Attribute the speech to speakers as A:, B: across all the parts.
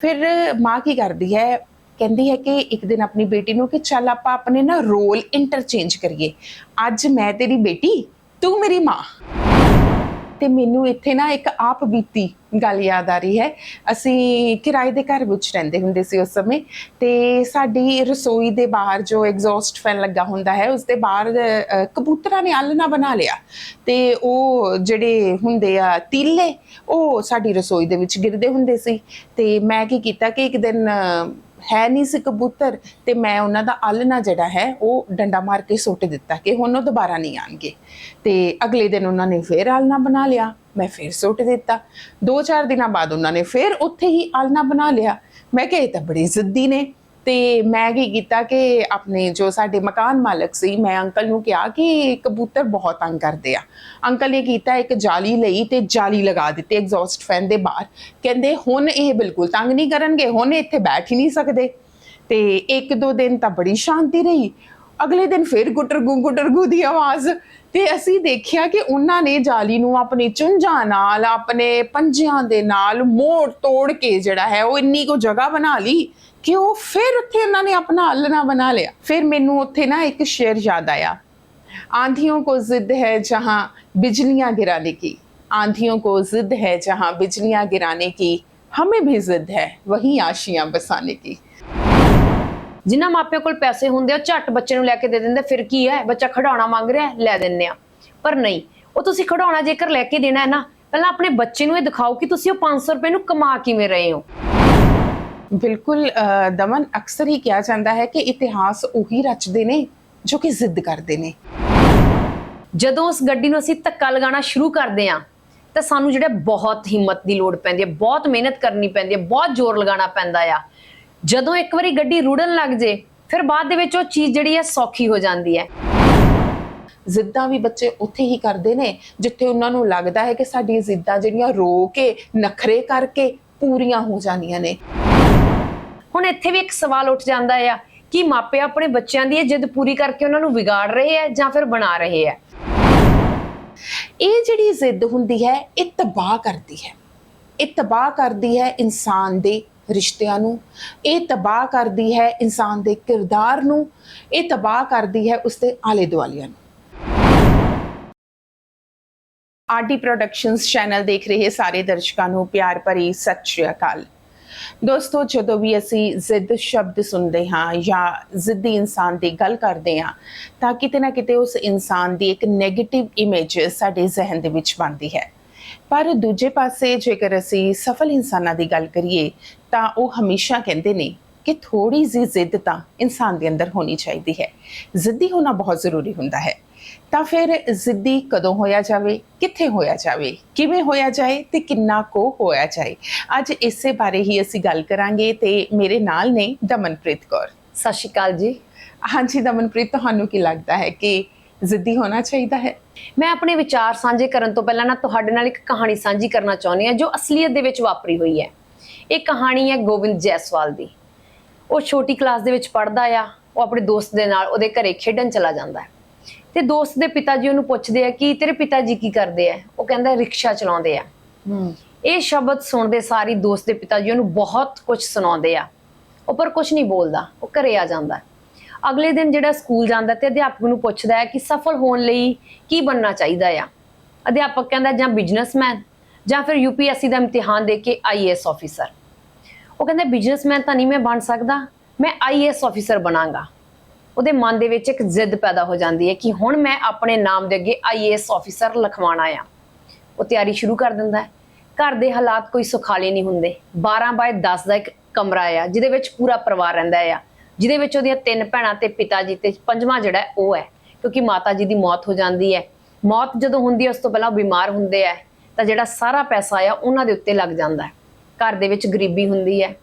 A: ਫਿਰ ਮਾਂ ਕੀ ਕਰਦੀ ਹੈ? ਕਹਿੰਦੀ ਹੈ ਕਿ ਇੱਕ ਦਿਨ ਆਪਣੀ ਬੇਟੀ ਨੂੰ ਕਿ ਚੱਲ ਆਪਾਂ ਆਪਣੇ ਨਾ ਰੋਲ ਇੰਟਰਚੇਂਜ ਕਰੀਏ। ਅੱਜ ਮੈਂ ਤੇਰੀ ਬੇਟੀ, ਤੂੰ ਮੇਰੀ ਮਾਂ। ਤੇ ਮੈਨੂੰ ਇੱਥੇ ਨਾ ਇੱਕ ਆਪ ਬੀਤੀ ਗੱਲ ਯਾਦ ਆ ਰਹੀ ਹੈ। ਅਸੀਂ ਕਿਰਾਏ ਦੇ ਘਰ ਵਿੱਚ ਰਹਿੰਦੇ ਹੁੰਦੇ ਸੀ ਉਸ ਸਮੇਂ ਤੇ ਸਾਡੀ ਰਸੋਈ ਦੇ ਬਾਹਰ ਜੋ ਐਗਜ਼ੌਸਟ ਫੈਨ ਲੱਗਾ ਹੁੰਦਾ ਹੈ ਉਸ ਦੇ ਬਾਹਰ ਕਬੂਤਰਾਂ ਨੇ ਆਲਣਾ ਬਣਾ ਲਿਆ ਤੇ ਉਹ ਜਿਹੜੇ ਹੁੰਦੇ ਆ ਤੀਲੇ, ਉਹ ਸਾਡੀ ਰਸੋਈ ਦੇ ਵਿੱਚ ਗਿਰਦੇ ਹੁੰਦੇ ਸੀ ਤੇ ਮੈਂ ਕੀ ਕੀਤਾ ਕਿ ਇੱਕ ਦਿਨ ਹੈ ਨਹੀਂ ਸੀ ਕਬੂਤਰ ਤੇ ਮੈਂ ਉਹਨਾਂ ਦਾ ਆਲਣਾ ਜਿਹੜਾ ਹੈ, ਉਹ ਡੰਡਾ ਮਾਰ ਕੇ ਸੁੱਟ ਦਿੱਤਾ ਕਿ ਹੁਣ ਉਹ ਦੁਬਾਰਾ ਨਹੀਂ ਆਣਗੇ ਤੇ ਅਗਲੇ ਦਿਨ ਉਹਨਾਂ ਨੇ ਫੇਰ ਆਲਣਾ ਬਣਾ ਲਿਆ, ਮੈਂ ਫੇਰ ਸੁੱਟ ਦਿੱਤਾ। ਦੋ ਚਾਰ ਦਿਨਾਂ ਬਾਅਦ ਉਹਨਾਂ ਨੇ ਫੇਰ ਉੱਥੇ ਹੀ ਆਲਣਾ ਬਣਾ ਲਿਆ। ਮੈਂ ਕਿਹਾ, ਇਹ ਤਾਂ ਬੜੀ ਜ਼ਿੱਦੀ ਨੇ। ਤੇ ਮੈਂ ਕੀ ਕੀਤਾ ਕਿ ਆਪਣੇ ਜੋ ਸਾਡੇ ਮਕਾਨ ਮਾਲਕ ਸੀ, ਮੈਂ ਅੰਕਲ ਨੂੰ ਕਿਹਾ ਕਿ ਕਬੂਤਰ ਬਹੁਤ ਤੰਗ ਕਰਦੇ ਆ। ਅੰਕਲ ਨੇ ਕੀਤਾ ਇੱਕ ਜਾਲੀ ਲਈ ਤੇ ਜਾਲੀ ਲਗਾ ਦਿੱਤੀ ਐਗਜ਼ੌਸਟ ਫੈਨ ਦੇ ਬਾਹਰ। ਕਹਿੰਦੇ ਹੁਣ ਇਹ ਬਿਲਕੁਲ ਤੰਗ ਨਹੀਂ ਕਰਨਗੇ, ਹੁਣ ਇੱਥੇ ਬੈਠ ਹੀ ਨਹੀਂ ਸਕਦੇ। ਤੇ ਇੱਕ ਦੋ ਦਿਨ ਤਾਂ ਬੜੀ ਸ਼ਾਂਤੀ ਰਹੀ। ਅਗਲੇ ਦਿਨ ਫਿਰ ਗੁਟਰਗੂ ਗੁਟਰਗੂ ਦੀ ਆਵਾਜ਼। ਤੇ ਅਸੀਂ ਦੇਖਿਆ ਕਿ ਉਹਨਾਂ ਨੇ ਜਾਲੀ ਨੂੰ ਆਪਣੀ ਚੁੰਝਾਂ ਨਾਲ, ਆਪਣੇ ਪੰਜਿਆਂ ਦੇ ਨਾਲ ਮੋੜ ਤੋੜ ਕੇ ਜਿਹੜਾ ਹੈ ਉਹ ਇੰਨੀ ਕੋ ਜਗ੍ਹਾ ਬਣਾ ਲਈ। ਕਿ ਉਹ ਫਿਰ ਉੱਥੇ ਉਹਨਾਂ ਨੇ ਆਪਣਾ ਆਲਣਾ ਬਣਾ ਲਿਆ ਫਿਰ ਮੈਨੂੰ ਉੱਥੇ ਨਾ ਇੱਕ ਸ਼ੇਰ ਯਾਦ ਆਇਆ आंधियों को जिद है जहां बिजलियां गिराने की आंधियों को जिद है जहां बिजलियां गिराने की हमें भी जिद है वही आशियां बसाने की
B: ਜਿਨ੍ਹਾਂ ਮਾਪਿਆਂ ਕੋਲ ਪੈਸੇ ਹੁੰਦੇ ਆ ਉਹ ਝੱਟ ਬੱਚੇ ਨੂੰ ਲੈ ਕੇ ਦੇ ਦਿੰਦੇ ਫਿਰ ਕੀ ਹੈ ਬੱਚਾ ਖਿਡੌਣਾ ਮੰਗ ਰਿਹਾ ਹੈ, ਲੈ ਦਿੰਨੇ ਆ ਪਰ ਨਹੀਂ ਉਹ ਤੁਸੀਂ ਖਿਡੌਣਾ ਜੇਕਰ ਲੈ ਕੇ ਦੇਣਾ ਹੈ ਨਾ ਪਹਿਲਾਂ ਆਪਣੇ ਬੱਚੇ ਨੂੰ ਇਹ ਦਿਖਾਓ ਕਿ ਤੁਸੀਂ ਉਹ 500 ਰੁਪਏ ਨੂੰ ਕਮਾ ਕਿਵੇਂ ਰਹੇ ਹੋ
A: ਬਿਲਕੁਲ ਦਮਨ ਅਕਸਰ ਹੀ ਕਿਹਾ ਜਾਂਦਾ ਹੈ ਕਿ ਇਤਿਹਾਸ ਉਹੀ ਰਚਦੇ ਨੇ ਜੋ ਕਿ ਜ਼ਿੱਦ ਕਰਦੇ ਨੇ।
B: ਜਦੋਂ ਉਸ ਗੱਡੀ ਨੂੰ ਅਸੀਂ ਧੱਕਾ ਲਗਾਉਣਾ ਸ਼ੁਰੂ ਕਰਦੇ ਆ ਤਾਂ ਸਾਨੂੰ ਜਿਹੜਾ ਬਹੁਤ ਹਿੰਮਤ ਦੀ ਲੋੜ ਪੈਂਦੀ ਹੈ ਬਹੁਤ ਮਿਹਨਤ ਕਰਨੀ ਪੈਂਦੀ ਹੈ ਬਹੁਤ ਜ਼ੋਰ ਲਗਾਉਣਾ ਪੈਂਦਾ ਆ। ਜਦੋਂ ਇੱਕ ਵਾਰੀ ਗੱਡੀ ਰੁੜਨ ਲੱਗ ਜੇ ਫਿਰ ਬਾਅਦ ਦੇ ਵਿੱਚ ਉਹ ਚੀਜ਼ ਜਿਹੜੀ ਹੈ ਸੌਖੀ ਹੋ ਜਾਂਦੀ ਹੈ।
A: ਜ਼ਿੱਦਾਂ ਵੀ ਬੱਚੇ ਉੱਥੇ ਹੀ ਕਰਦੇ ਨੇ ਜਿੱਥੇ ਉਹਨਾਂ ਨੂੰ ਲੱਗਦਾ ਹੈ ਕਿ ਸਾਡੀਆਂ ਜ਼ਿੱਦਾਂ ਜਿਹੜੀਆਂ ਰੋ ਕੇ ਨਖਰੇ ਕਰਕੇ ਪੂਰੀਆਂ ਹੋ ਜਾਂਦੀਆਂ ਨੇ।
B: ਹੁਣ ਇੱਥੇ ਵੀ ਇੱਕ ਸਵਾਲ ਉੱਠ ਜਾਂਦਾ ਆ, ਕਿ ਮਾਪੇ ਆਪਣੇ ਬੱਚਿਆਂ ਦੀ ਇਹ ਜਿੱਦ ਪੂਰੀ ਕਰਕੇ ਉਹਨਾਂ ਨੂੰ ਵਿਗਾੜ ਰਹੇ ਆ ਜਾਂ ਫਿਰ ਬਣਾ ਰਹੇ ਆ?
A: ਇਹ ਜਿਹੜੀ ਜ਼ਿੱਦ ਹੁੰਦੀ ਹੈ, ਇਹ ਤਬਾਹ ਕਰਦੀ ਹੈ। ਇਹ ਤਬਾਹ ਕਰਦੀ ਹੈ ਇਨਸਾਨ ਦੇ ਰਿਸ਼ਤਿਆਂ ਨੂੰ, ਇਹ ਤਬਾਹ ਕਰਦੀ ਹੈ ਇਨਸਾਨ ਦੇ ਕਿਰਦਾਰ ਨੂੰ, ਇਹ ਤਬਾਹ ਕਰਦੀ ਹੈ ਉਸਦੇ ਆਲੇ ਦੁਆਲਿਆਂ ਨੂੰ। ਆਰਡੀ ਪ੍ਰੋਡਕਸ਼ਨਸ ਚੈਨਲ ਦੇਖ ਰਹੇ ਸਾਰੇ ਦਰਸ਼ਕਾਂ ਨੂੰ, ਪਿਆਰ ਭਰੀ ਸਤਿ ਸ਼੍ਰੀ ਅਕਾਲ। ਦੋਸਤੋ, ਜਦੋਂ ਵੀ ਅਸੀਂ ਜ਼ਿੱਦ ਸ਼ਬਦ ਸੁਣਦੇ ਹਾਂ ਜਾਂ ਜ਼ਿੱਦੀ ਇਨਸਾਨ ਦੀ ਗੱਲ ਕਰਦੇ ਹਾਂ, ਤਾਂ ਕਿਤੇ ਨਾ ਕਿਤੇ ਉਸ ਇਨਸਾਨ ਦੀ ਇੱਕ 네ਗੇਟਿਵ ਇਮੇਜ ਸਾਡੇ ਜ਼ਿਹਨ ਦੇ ਵਿੱਚ ਬਣਦੀ ਹੈ। ਪਰ ਦੂਜੇ ਪਾਸੇ ਜੇਕਰ ਅਸੀਂ ਸਫਲ ਇਨਸਾਨਾਂ ਦੀ ਗੱਲ ਕਰੀਏ, ਤਾਂ ਉਹ ਹਮੇਸ਼ਾ ਕਹਿੰਦੇ ਨੇ ਕਿ ਥੋੜੀ ਜਿਹੀ ਜ਼ਿੱਦ ਤਾਂ ਇਨਸਾਨ ਦੇ ਅੰਦਰ ਹੋਣੀ ਚਾਹੀਦੀ ਹੈ। ਜ਼ਿੱਦੀ ਹੋਣਾ ਬਹੁਤ ਜ਼ਰੂਰੀ ਹੁੰਦਾ ਹੈ। ਤਾਂ ਫਿਰ ਜ਼ਿੱਦੀ ਕਦੋਂ ਹੋਇਆ ਜਾਵੇ? ਕਿੱਥੇ ਹੋਇਆ ਜਾਵੇ? ਕਿਵੇਂ ਹੋਇਆ ਜਾਏ ਤੇ ਕਿੰਨਾ ਕੋ ਹੋਇਆ ਜਾਏ? ਅੱਜ ਇਸੇ ਬਾਰੇ ਹੀ ਅਸੀਂ ਗੱਲ ਕਰਾਂਗੇ ਤੇ ਮੇਰੇ ਨਾਲ ਨੇ ਦਮਨਪ੍ਰੀਤ ਕੌਰ।
B: ਸਤਿ ਸ਼੍ਰੀ ਅਕਾਲ ਜੀ।
A: ਹਾਂਜੀ ਦਮਨਪ੍ਰੀਤ ਤੁਹਾਨੂੰ ਕੀ ਲੱਗਦਾ ਹੈ ਕਿ ਜ਼ਿੱਦੀ ਹੋਣਾ ਚਾਹੀਦਾ ਹੈ?
B: ਮੈਂ ਆਪਣੇ ਵਿਚਾਰ ਸਾਂਝੇ ਕਰਨ ਤੋਂ ਪਹਿਲਾਂ ਨਾ ਤੁਹਾਡੇ ਨਾਲ ਇੱਕ ਕਹਾਣੀ ਸਾਂਝੀ ਕਰਨਾ ਚਾਹੁੰਦੀ ਹਾਂ ਜੋ ਅਸਲੀਅਤ ਦੇ ਵਿੱਚ ਵਾਪਰੀ ਹੋਈ ਹੈ। ਇਹ ਕਹਾਣੀ ਹੈ ਗੋਬਿੰਦ ਜੈਸਵਾਲ ਦੀ। ਉਹ ਛੋਟੀ ਕਲਾਸ ਦੇ ਵਿੱਚ ਪੜ੍ਹਦਾ ਆ ਉਹ ਆਪਣੇ ਦੋਸਤ ਦੇ ਨਾਲ ਉਹਦੇ ਘਰੇ ਖੇਡਣ ਚਲਾ ਜਾਂਦਾ ਹੈ। ਤੇ ਦੋਸਤ ਦੇ ਪਿਤਾ ਜੀ ਉਹਨੂੰ ਪੁੱਛਦੇ ਆ ਕਿ ਤੇਰੇ ਪਿਤਾ ਜੀ ਕੀ ਕਰਦੇ ਆ? ਉਹ ਕਹਿੰਦਾ ਰਿਕਸ਼ਾ ਚਲਾਉਂਦੇ ਆ।
A: ਹੂੰ।
B: ਇਹ ਸ਼ਬਦ ਸੁਣਦੇ ਸਾਰੀ ਦੋਸਤ ਦੇ ਪਿਤਾ ਜੀ ਉਹਨੂੰ ਬਹੁਤ ਕੁਝ ਸੁਣਾਉਂਦੇ ਆ। ਉਹ ਪਰ ਕੁਝ ਨਹੀਂ ਬੋਲਦਾ ਉਹ ਘਰੇ ਆ ਜਾਂਦਾ। ਅਗਲੇ ਦਿਨ ਜਿਹੜਾ ਸਕੂਲ ਜਾਂਦਾ ਤੇ ਅਧਿਆਪਕ ਨੂੰ ਪੁੱਛਦਾ ਹੈ ਕਿ ਸਫਲ ਹੋਣ ਲਈ ਕੀ ਬਣਨਾ ਚਾਹੀਦਾ ਆ? ਅਧਿਆਪਕ ਕਹਿੰਦਾ ਜਾਂ ਬਿਜ਼ਨਸਮੈਨ ਜਾਂ ਫਿਰ ਯੂਪੀਐਸਸੀ ਦਾ ਇਮਤਿਹਾਨ ਦੇ ਕੇ ਆਈਏਐਸ ਆਫੀਸਰ। ਉਹ ਕਹਿੰਦਾ ਬਿਜ਼ਨਸਮੈਨ ਤਾਂ ਨਹੀਂ ਮੈਂ ਬਣ ਸਕਦਾ ਮੈਂ ਆਈਏਐਸ ਆਫੀਸਰ ਬਣਾਂਗਾ। ਉਹਦੇ ਮਨ ਦੇ ਵਿੱਚ ਇੱਕ ਜ਼ਿੱਦ ਪੈਦਾ ਹੋ ਜਾਂਦੀ ਹੈ ਕਿ ਹੁਣ ਮੈਂ ਆਪਣੇ ਨਾਮ ਦੇ ਅੱਗੇ ਆਈਏਐਸ ਆਫੀਸਰ ਲਿਖਵਾਉਣਾ ਆ ਉਹ ਤਿਆਰੀ ਸ਼ੁਰੂ ਕਰ ਦਿੰਦਾ ਹੈ। ਘਰ ਦੇ ਹਾਲਾਤ ਕੋਈ ਸੁਖਾਲੇ ਨਹੀਂ ਹੁੰਦੇ। 12 ਬਾਏ 10 ਦਾ ਇੱਕ ਕਮਰਾ ਆ, ਜਿਹਦੇ ਵਿੱਚ ਪੂਰਾ ਪਰਿਵਾਰ ਰਹਿੰਦਾ ਆ। ਜਿਹਦੇ ਵਿੱਚ ਉਹਦੀਆਂ ਤਿੰਨ ਭੈਣਾਂ ਤੇ ਪਿਤਾ ਜੀ ਤੇ ਪੰਜਵਾਂ ਜਿਹੜਾ ਉਹ ਹੈ, ਕਿਉਂਕਿ ਮਾਤਾ ਜੀ ਦੀ ਮੌਤ ਹੋ ਜਾਂਦੀ ਹੈ। ਮੌਤ ਜਦੋਂ ਹੁੰਦੀ ਹੈ, ਉਸ ਤੋਂ ਪਹਿਲਾਂ ਉਹ ਬਿਮਾਰ ਹੁੰਦੇ ਆ, ਤਾਂ ਜਿਹੜਾ ਸਾਰਾ ਪੈਸਾ ਆ, ਉਹਨਾਂ ਦੇ ਉੱਤੇ ਲੱਗ ਜਾਂਦਾ ਹੈ। ਘਰ ਦੇ ਵਿੱਚ ਗਰੀਬੀ ਹੁੰਦੀ ਹੈ।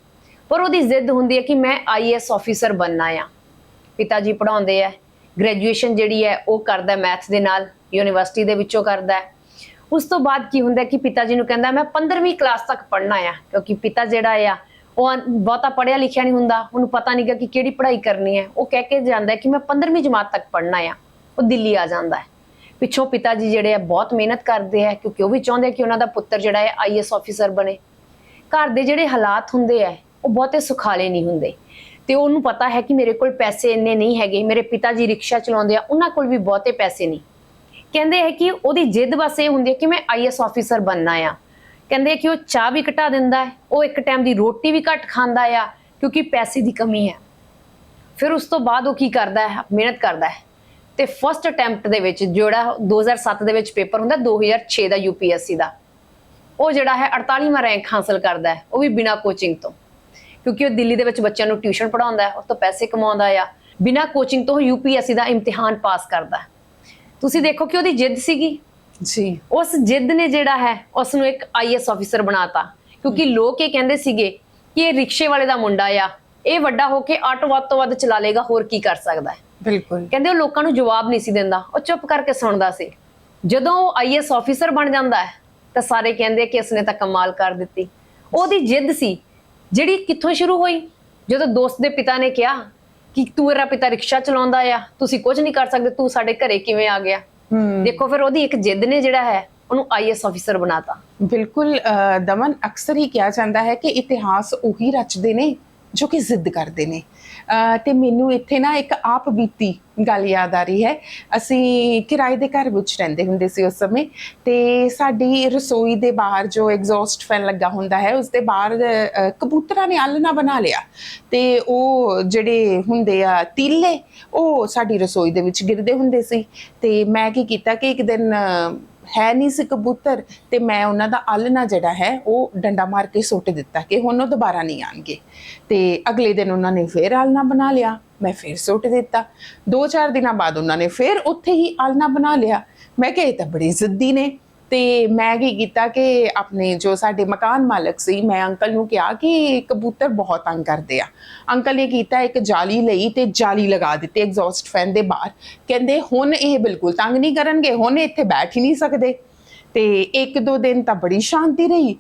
B: ਪਰ ਉਹਦੀ ਜ਼ਿੱਦ ਹੁੰਦੀ ਹੈ ਕਿ ਮੈਂ ਆਈਏਐਸ ਆਫੀਸਰ ਬਣਨਾ ਆ। ਪਿਤਾ ਜੀ ਪੜਾਉਂਦੇ ਆ ਗ੍ਰੈਜੂਏਸ਼ਨ ਜਿਹੜੀ ਹੈ ਉਹ ਕਰਦਾ ਮੈਥਸ ਦੇ ਨਾਲ ਯੂਨੀਵਰਸਿਟੀ ਦੇ ਵਿੱਚੋਂ ਕਰਦਾ ਹੈ। ਉਸ ਤੋਂ ਬਾਅਦ ਕੀ ਹੁੰਦਾ ਕਿ ਪਿਤਾ ਜੀ ਨੂੰ ਕਹਿੰਦਾ, ਮੈਂ 15ਵੀਂ ਕਲਾਸ ਤੱਕ ਪੜ੍ਹਨਾ ਆ, ਕਿਉਂਕਿ ਪਿਤਾ ਜਿਹੜਾ ਆ, ਉਹ ਬਹੁਤਾ ਪੜ੍ਹਿਆ ਲਿਖਿਆ ਨਹੀਂ ਹੁੰਦਾ, ਉਹਨੂੰ ਪਤਾ ਨਹੀਂਗਾ ਕਿ ਕਿਹੜੀ ਪੜ੍ਹਾਈ ਕਰਨੀ ਹੈ। ਉਹ ਕਹਿ ਕੇ ਜਾਂਦਾ ਕਿ ਮੈਂ 15ਵੀਂ ਜਮਾਤ ਤੱਕ ਪੜ੍ਹਨਾ ਆ, ਉਹ ਦਿੱਲੀ ਆ ਜਾਂਦਾ ਹੈ। ਪਿੱਛੋਂ ਪਿਤਾ ਜੀ ਜਿਹੜੇ ਆ ਬਹੁਤ ਮਿਹਨਤ ਕਰਦੇ ਆ, ਕਿਉਂਕਿ ਉਹ ਵੀ ਚਾਹੁੰਦੇ ਕਿ ਉਹਨਾਂ ਦਾ ਪੁੱਤਰ ਜਿਹੜਾ ਹੈ ਆਈਐਸ ਆਫੀਸਰ ਬਣੇ। ਘਰ ਦੇ ਜਿਹੜੇ ਹਾਲਾਤ ਹੁੰਦੇ ਆ, ਉਹ ਬਹੁਤੇ ਸੁਖਾਲੇ ਨਹੀਂ ਹੁੰਦੇ। ਤੇ ਉਹਨੂੰ ਪਤਾ ਹੈ ਕਿ ਮੇਰੇ ਕੋਲ ਪੈਸੇ ਇੰਨੇ ਨਹੀਂ ਹੈਗੇ, ਮੇਰੇ ਪਿਤਾ ਜੀ ਰਿਕਸ਼ਾ ਚਲਾਉਂਦੇ ਆ, ਉਹਨਾਂ ਕੋਲ ਵੀ ਬਹੁਤੇ ਪੈਸੇ ਨਹੀਂ। ਕਹਿੰਦੇ ਹੈ ਕਿ ਉਹਦੀ ਜਿੱਦ ਬਸ ਇਹ ਹੁੰਦੀ ਹੈ ਕਿ ਮੈਂ ਆਈਐਸ ਆਫੀਸਰ ਬਣਨਾ ਆ। ਕਹਿੰਦੇ ਕਿ ਉਹ ਚਾਹ ਵੀ ਘਟਾ ਦਿੰਦਾ ਹੈ, ਉਹ ਇੱਕ ਟਾਈਮ ਦੀ ਰੋਟੀ ਵੀ ਘੱਟ ਖਾਂਦਾ ਆ, ਕਿਉਂਕਿ ਪੈਸੇ ਦੀ ਕਮੀ ਹੈ। ਫਿਰ ਉਸ ਤੋਂ ਬਾਅਦ ਉਹ ਕੀ ਕਰਦਾ ਹੈ, ਮਿਹਨਤ ਕਰਦਾ ਹੈ। ਤੇ ਫਰਸਟ ਅਟੈਂਪਟ ਦੇ ਵਿੱਚ ਜਿਹੜਾ 2007 ਦੇ ਵਿੱਚ ਪੇਪਰ ਹੁੰਦਾ 2006 ਦਾ ਯੂਪੀਐਸਸੀ ਦਾ, ਉਹ ਜਿਹੜਾ ਹੈ 48ਵਾਂ ਰੈਂਕ ਹਾਸਲ ਕਰਦਾ ਹੈ, ਉਹ ਵੀ ਬਿਨਾਂ ਕੋਚਿੰਗ ਤੋਂ। ਕਿਉਂਕਿ ਉਹ ਦਿੱਲੀ ਦੇ ਵਿੱਚ ਬੱਚਿਆਂ ਨੂੰ ਟਿਊਸ਼ਨ ਪੜਾਉਂਦਾ ਹੈ ਉਸ ਤੋਂ ਪੈਸੇ ਕਮਾਉਂਦਾ ਆ। ਬਿਨਾਂ ਕੋਚਿੰਗ ਤੋਂ ਯੂਪੀਐਸਸੀ ਦਾ ਇਮਤਿਹਾਨ ਪਾਸ ਕਰਦਾ ਤੁਸੀਂ ਦੇਖੋ ਕਿ ਉਹਦੀ ਜਿੱਦ ਸੀਗੀ।
A: ਜੀ।
B: ਉਸ ਜਿੱਦ ਨੇ ਜਿਹੜਾ ਹੈ ਉਸ ਨੂੰ ਇੱਕ ਆਈਐਸ ਆਫੀਸਰ ਬਣਾਤਾ। ਕਿਉਂਕਿ ਲੋਕ ਇਹ ਕਹਿੰਦੇ ਸੀਗੇ ਕਿ ਇਹ ਰਿਕਸ਼ੇ ਵਾਲੇ ਦਾ ਮੁੰਡਾ ਆ ਇਹ ਵੱਡਾ ਹੋ ਕੇ ਆਟੋ ਵੱਧ ਤੋਂ ਵੱਧ ਚਲਾ ਲੇਗਾ ਹੋਰ ਕੀ ਕਰ ਸਕਦਾ ਹੈ?
A: ਬਿਲਕੁਲ।
B: ਕਹਿੰਦੇ ਉਹ ਲੋਕਾਂ ਨੂੰ ਜਵਾਬ ਨਹੀਂ ਸੀ ਦਿੰਦਾ ਉਹ ਚੁੱਪ ਕਰਕੇ ਸੁਣਦਾ ਸੀ। ਜਦੋਂ ਉਹ ਆਈਐਸ ਆਫੀਸਰ ਬਣ ਜਾਂਦਾ ਹੈ ਤਾਂ ਸਾਰੇ ਕਹਿੰਦੇ ਕਿ ਇਸਨੇ ਤਾਂ ਕਮਾਲ ਕਰ ਦਿੱਤੀ। ਉਹਦੀ ਜਿੱਦ ਸੀ ਜਿਹੜੀ ਕਿੱਥੋਂ ਸ਼ੁਰੂ ਹੋਈ? ਜਦੋਂ ਦੋਸਤ ਦੇ ਪਿਤਾ ਨੇ ਕਿਹਾ ਕਿ ਤੂੰ ਮੇਰਾ ਪਿਤਾ ਰਿਕਸ਼ਾ ਚਲਾਉਂਦਾ ਆ ਤੁਸੀਂ ਕੁਝ ਨਹੀਂ ਕਰ ਸਕਦੇ ਤੂੰ ਸਾਡੇ ਘਰੇ ਕਿਵੇਂ ਆ ਗਿਆ? ਦੇਖੋ ਫਿਰ ਉਹਦੀ ਇੱਕ ਜਿੱਦ ਨੇ ਜਿਹੜਾ ਹੈ ਉਹਨੂੰ ਆਈਐਸ ਆਫੀਸਰ ਬਣਾਤਾ।
A: ਬਿਲਕੁਲ ਦਮਨ ਅਕਸਰ ਹੀ ਕਿਹਾ ਜਾਂਦਾ ਹੈ ਕਿ ਇਤਿਹਾਸ ਉਹੀ ਰਚਦੇ ਨੇ ਜੋ ਕਿ ਜ਼ਿੱਦ ਕਰਦੇ ਨੇ। ਤੇ ਮੈਨੂੰ ਇੱਥੇ ਨਾ ਇੱਕ ਆਪ ਬੀਤੀ ਗੱਲ ਯਾਦ ਆ ਰਹੀ ਹੈ। ਅਸੀਂ ਕਿਰਾਏ ਦੇ ਘਰ ਵਿੱਚ ਰਹਿੰਦੇ ਹੁੰਦੇ ਸੀ ਉਸ ਸਮੇਂ ਤੇ ਸਾਡੀ ਰਸੋਈ ਦੇ ਬਾਹਰ ਜੋ ਐਗਜ਼ੌਸਟ ਫੈਨ ਲੱਗਾ ਹੁੰਦਾ ਹੈ, ਉਸ ਦੇ ਬਾਹਰ ਕਬੂਤਰਾਂ ਨੇ ਆਲਣਾ ਬਣਾ ਲਿਆ। ਤੇ ਉਹ ਜਿਹੜੇ ਹੁੰਦੇ ਆ ਤੀਲੇ, ਉਹ ਸਾਡੀ ਰਸੋਈ ਦੇ ਵਿੱਚ ਗਿਰਦੇ ਹੁੰਦੇ ਸੀ। ਤੇ ਮੈਂ ਕੀ ਕੀਤਾ ਕਿ ਇੱਕ ਦਿਨ ਹੈ ਨਹੀਂ ਸੀ ਕਬੂਤਰ ਤੇ ਮੈਂ ਉਹਨਾਂ ਦਾ ਆਲਣਾ ਜਿਹੜਾ ਹੈ ਉਹ ਡੰਡਾ ਮਾਰ ਕੇ ਸੁੱਟ ਦਿੱਤਾ ਕਿ ਹੁਣ ਉਹ ਦੁਬਾਰਾ ਨਹੀਂ ਆਣਗੇ। ਤੇ ਅਗਲੇ ਦਿਨ ਉਹਨਾਂ ਨੇ ਫੇਰ ਆਲਣਾ ਬਣਾ ਲਿਆ, ਮੈਂ ਫੇਰ ਸੁੱਟ ਦਿੱਤਾ। ਦੋ ਚਾਰ ਦਿਨਾਂ ਬਾਅਦ ਉਹਨਾਂ ਨੇ ਫੇਰ ਉੱਥੇ ਹੀ ਆਲਣਾ ਬਣਾ ਲਿਆ। ਮੈਂ ਕਿਹਾ, ਇਹ ਤਾਂ ਬੜੀ ਜ਼ਿੱਦੀ ਨੇ। ਤੇ ਮੈਂ ਕੀ ਕੀਤਾ ਕਿ ਆਪਣੇ ਜੋ ਸਾਡੇ ਮਕਾਨ ਮਾਲਕ ਸੀ, ਮੈਂ ਅੰਕਲ ਨੂੰ ਕਿਹਾ ਕਿ ਕਬੂਤਰ ਬਹੁਤ ਤੰਗ ਕਰਦੇ ਆ। ਅੰਕਲ ਨੇ ਕੀਤਾ ਇੱਕ ਜਾਲੀ ਲਈ ਤੇ ਜਾਲੀ ਲਗਾ ਦਿੱਤੀ ਐਗਜ਼ੌਸਟ ਫੈਨ ਦੇ ਬਾਹਰ। ਕਹਿੰਦੇ, ਹੁਣ ਇਹ ਬਿਲਕੁਲ ਤੰਗ ਨਹੀਂ ਕਰਨਗੇ, ਹੁਣ ਇੱਥੇ ਬੈਠ ਹੀ ਨਹੀਂ ਸਕਦੇ। ਤੇ ਇੱਕ ਦੋ ਦਿਨ ਤਾਂ ਬੜੀ ਸ਼ਾਂਤੀ ਰਹੀ।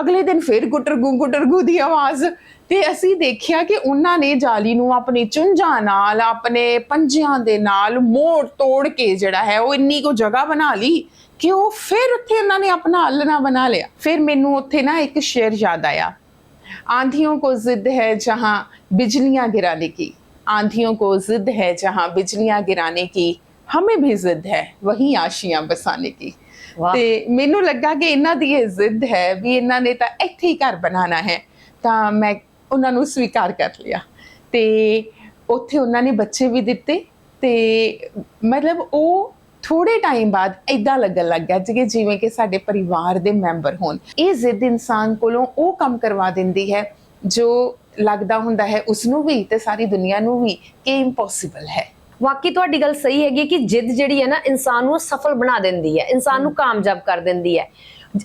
A: ਅਗਲੇ ਦਿਨ ਫਿਰ ਗੁਟਰਗੂ ਗੁਟਰਗੂ ਦੀ ਆਵਾਜ਼। ਤੇ ਅਸੀਂ ਦੇਖਿਆ ਕਿ ਉਹਨਾਂ ਨੇ ਜਾਲੀ ਨੂੰ ਆਪਣੀ ਚੁੰਝਾਂ ਨਾਲ, ਆਪਣੇ ਪੰਜਿਆਂ ਦੇ ਨਾਲ ਮੋੜ ਤੋੜ ਕੇ ਜਿਹੜਾ ਹੈ ਉਹ ਇੰਨੀ ਕੋ ਜਗ੍ਹਾ ਬਣਾ ਲਈ ਕਿ ਉਹ ਫਿਰ ਉੱਥੇ ਉਹਨਾਂ ਨੇ ਆਪਣਾ ਆਲਣਾ ਬਣਾ ਲਿਆ ਫਿਰ ਮੈਨੂੰ ਉੱਥੇ ਨਾ ਇੱਕ ਸ਼ੇਰ ਯਾਦ ਆਇਆ आंधियों को जिद है जहां बिजलियां गिराने की आंधियों को जिद है जहां बिजलियां गिराने की हमें भी जिद है वही आशियां बसाने की
B: ਵਾਹ
A: ਤੇ ਮੈਨੂੰ ਲੱਗਾ ਕਿ ਇਹਨਾਂ ਦੀ ਇਹ ਜ਼ਿੱਦ ਹੈ ਵੀ ਇਹਨਾਂ ਨੇ ਤਾਂ ਇੱਥੇ ਹੀ ਘਰ ਬਣਾਉਣਾ ਹੈ ਤਾਂ ਮੈਂ ਉਹਨਾਂ ਨੂੰ ਸਵੀਕਾਰ ਕਰ ਲਿਆ ਤੇ ਉੱਥੇ ਉਹਨਾਂ ਨੇ ਬੱਚੇ ਵੀ ਦਿੱਤੇ ਤੇ ਮਤਲਬ ਉਹ ਥੋੜੇ ਟਾਈਮ ਬਾਅਦ ਇਦਾਂ ਲੱਗਣ ਲੱਗ ਗਿਆ ਜਿਵੇਂ ਜਿਵੇਂ ਕਿ ਸਾਡੇ ਪਰਿਵਾਰ ਦੇ ਮੈਂਬਰ ਹੋਣ। ਇਹ ਜ਼ਿੱਦ ਇਨਸਾਨ ਕੋਲੋਂ ਉਹ ਕੰਮ ਕਰਵਾ ਦਿੰਦੀ ਹੈ ਜੋ ਲੱਗਦਾ ਹੁੰਦਾ ਹੈ ਉਸ ਨੂੰ ਵੀ ਤੇ ਸਾਰੀ ਦੁਨੀਆ ਨੂੰ ਵੀ ਕਿ ਇੰਪੋਸੀਬਲ ਹੈ।
B: ਵਾਕਈ ਤੁਹਾਡੀ ਗੱਲ ਸਹੀ ਹੈਗੀ ਕਿ ਜਿੱਦ ਜਿਹੜੀ ਹੈ ਨਾ ਇਨਸਾਨ ਨੂੰ ਸਫਲ ਬਣਾ ਦਿੰਦੀ ਹੈ ਇਨਸਾਨ ਨੂੰ ਕਾਮਯਾਬ ਕਰ ਦਿੰਦੀ ਹੈ।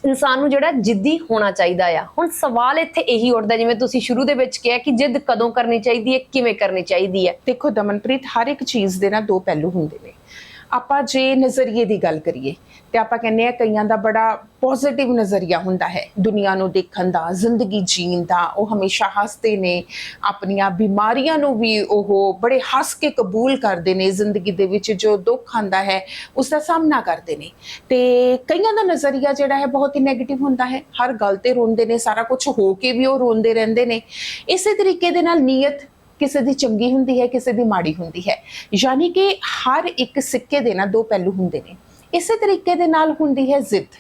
B: ਇਨਸਾਨ ਨੂੰ ਜਿਹੜਾ ਜਿੱਦੀ ਹੋਣਾ ਚਾਹੀਦਾ ਆ। ਹੁਣ ਸਵਾਲ ਇੱਥੇ ਇਹੀ ਉੱਠਦਾ ਜਿਵੇਂ ਤੁਸੀਂ ਸ਼ੁਰੂ ਦੇ ਵਿੱਚ ਕਿਹਾ ਕਿ ਜਿੱਦ ਕਦੋਂ ਕਰਨੀ ਚਾਹੀਦੀ ਹੈ ਕਿਵੇਂ ਕਰਨੀ ਚਾਹੀਦੀ ਹੈ?
A: ਦੇਖੋ ਦਮਨਪ੍ਰੀਤ ਹਰ ਇੱਕ ਚੀਜ਼ ਦੇ ਨਾ ਦੋ ਪਹਿਲੂ ਹੁੰਦੇ ਨੇ। ਆਪਾਂ ਜੇ ਨਜ਼ਰੀਏ ਦੀ ਗੱਲ ਕਰੀਏ, ਤੇ ਆਪਾਂ ਕਹਿੰਦੇ ਆ ਕਈਆਂ ਦਾ ਬੜਾ ਪੋਜ਼ਿਟਿਵ ਨਜ਼ਰੀਆ ਹੁੰਦਾ ਹੈ। ਦੁਨੀਆ ਨੂੰ ਦੇਖਣ ਦਾ, ਜ਼ਿੰਦਗੀ ਜੀਣ ਦਾ, ਉਹ ਹਮੇਸ਼ਾ ਹੱਸਦੇ ਨੇ, ਆਪਣੀਆਂ ਬਿਮਾਰੀਆਂ ਨੂੰ ਵੀ ਉਹ ਬੜੇ ਹੱਸ ਕੇ ਕਬੂਲ ਕਰਦੇ ਨੇ, ਜ਼ਿੰਦਗੀ ਦੇ ਵਿੱਚ ਜੋ ਦੁੱਖ ਆਂਦਾ ਹੈ, ਉਸ ਦਾ ਸਾਹਮਣਾ ਕਰਦੇ ਨੇ। ਤੇ ਕਈਆਂ ਦਾ ਨਜ਼ਰੀਆ ਜਿਹੜਾ ਹੈ ਬਹੁਤ ਹੀ 네ਗੇਟਿਵ ਹੁੰਦਾ ਹੈ। ਹਰ ਗੱਲ ਤੇ ਰੋਂਦੇ ਨੇ, ਸਾਰਾ ਕੁਝ ਹੋ ਕੇ ਵੀ ਉਹ ਰੋਂਦੇ ਰਹਿੰਦੇ ਨੇ। ਇਸੇ ਤਰੀਕੇ ਦੇ ਨਾਲ ਨੀਅਤ ਕਿਸੇ ਦੀ ਚੰਗੀ ਹੁੰਦੀ ਹੈ, ਕਿਸੇ ਦੀ ਮਾੜੀ ਹੁੰਦੀ ਹੈ। ਯਾਨੀ ਕਿ ਹਰ ਇੱਕ ਸਿੱਕੇ ਦੇ ਨਾ ਦੋ ਪਹਿਲੂ ਹੁੰਦੇ ਨੇ। ਇਸੇ ਤਰੀਕੇ ਦੇ ਨਾਲ ਹੁੰਦੀ ਹੈ ਜ਼ਿੱਦ।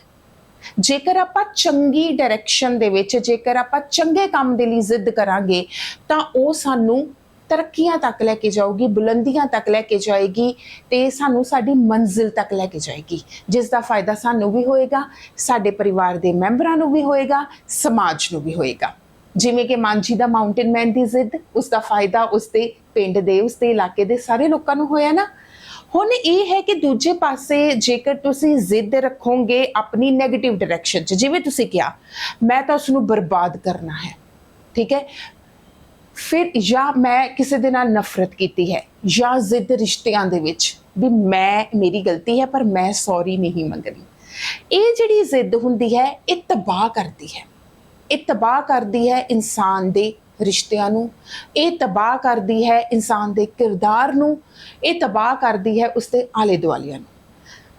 A: ਜੇਕਰ ਆਪਾਂ ਚੰਗੀ ਡਾਇਰੈਕਸ਼ਨ ਦੇ ਵਿੱਚ, ਜੇਕਰ ਆਪਾਂ ਚੰਗੇ ਕੰਮ ਦੇ ਲਈ ਜ਼ਿੱਦ ਕਰਾਂਗੇ, ਤਾਂ ਉਹ ਸਾਨੂੰ ਤਰੱਕੀਆਂ ਤੱਕ ਲੈ ਕੇ ਜਾਊਗੀ, ਬੁਲੰਦੀਆਂ ਤੱਕ ਲੈ ਕੇ ਜਾਏਗੀ ਤੇ ਸਾਨੂੰ ਸਾਡੀ ਮੰਜ਼ਿਲ ਤੱਕ ਲੈ ਕੇ ਜਾਏਗੀ। ਜਿਸ ਦਾ ਫਾਇਦਾ ਸਾਨੂੰ ਵੀ ਹੋਏਗਾ, ਸਾਡੇ ਪਰਿਵਾਰ ਦੇ ਮੈਂਬਰਾਂ ਨੂੰ ਵੀ ਹੋਏਗਾ, ਸਮਾਜ ਨੂੰ ਵੀ ਹੋਏਗਾ। ਜਿਵੇਂ ਕਿ ਮਾਂਝੀ ਦਾ ਮਾਊਂਟੇਨ ਮੈਨ ਦੀ ਜ਼ਿੱਦ, ਉਸ ਦਾ ਫਾਇਦਾ ਉਸ ਦੇ ਪਿੰਡ ਦੇ, ਉਸ ਦੇ ਇਲਾਕੇ ਦੇ ਸਾਰੇ ਲੋਕਾਂ ਨੂੰ ਹੋਇਆ ਨਾ। ਹੁਣ ਇਹ ਹੈ ਕਿ ਦੂਜੇ ਪਾਸੇ ਜੇਕਰ ਤੁਸੀਂ ਜ਼ਿੱਦ ਰੱਖੋਗੇ ਆਪਣੀ 네ਗੇਟਿਵ ਡਾਇਰੈਕਸ਼ਨ 'ਚ, ਜਿਵੇਂ ਤੁਸੀਂ ਕਿਹਾ, ਮੈਂ ਤਾਂ ਉਸ ਨੂੰ ਬਰਬਾਦ ਕਰਨਾ ਹੈ, ਠੀਕ ਹੈ? ਫਿਰ ਜਾਂ ਮੈਂ ਕਿਸੇ ਦੇ ਨਾਲ ਨਫ਼ਰਤ ਕੀਤੀ ਹੈ, ਜਾਂ ਜ਼ਿੱਦ ਰਿਸ਼ਤਿਆਂ ਦੇ ਵਿੱਚ ਵੀ ਮੈਂ, ਮੇਰੀ ਗਲਤੀ ਹੈ, ਪਰ ਮੈਂ ਸੌਰੀ ਨਹੀਂ ਮੰਗਣੀ। ਇਹ ਜਿਹੜੀ ਜ਼ਿੱਦ ਹੁੰਦੀ ਹੈ, ਇਹ ਤਬਾਹ ਕਰਦੀ ਹੈ। ਇਹ ਤਬਾਹ ਕਰਦੀ ਹੈ ਇਨਸਾਨ ਦੇ ਰਿਸ਼ਤਿਆਂ ਨੂੰ, ਇਹ ਤਬਾਹ ਕਰਦੀ ਹੈ ਇਨਸਾਨ ਦੇ ਕਿਰਦਾਰ ਨੂੰ, ਇਹ ਤਬਾਹ ਕਰਦੀ ਹੈ ਉਸਦੇ ਆਲੇ ਦੁਆਲਿਆਂ ਨੂੰ।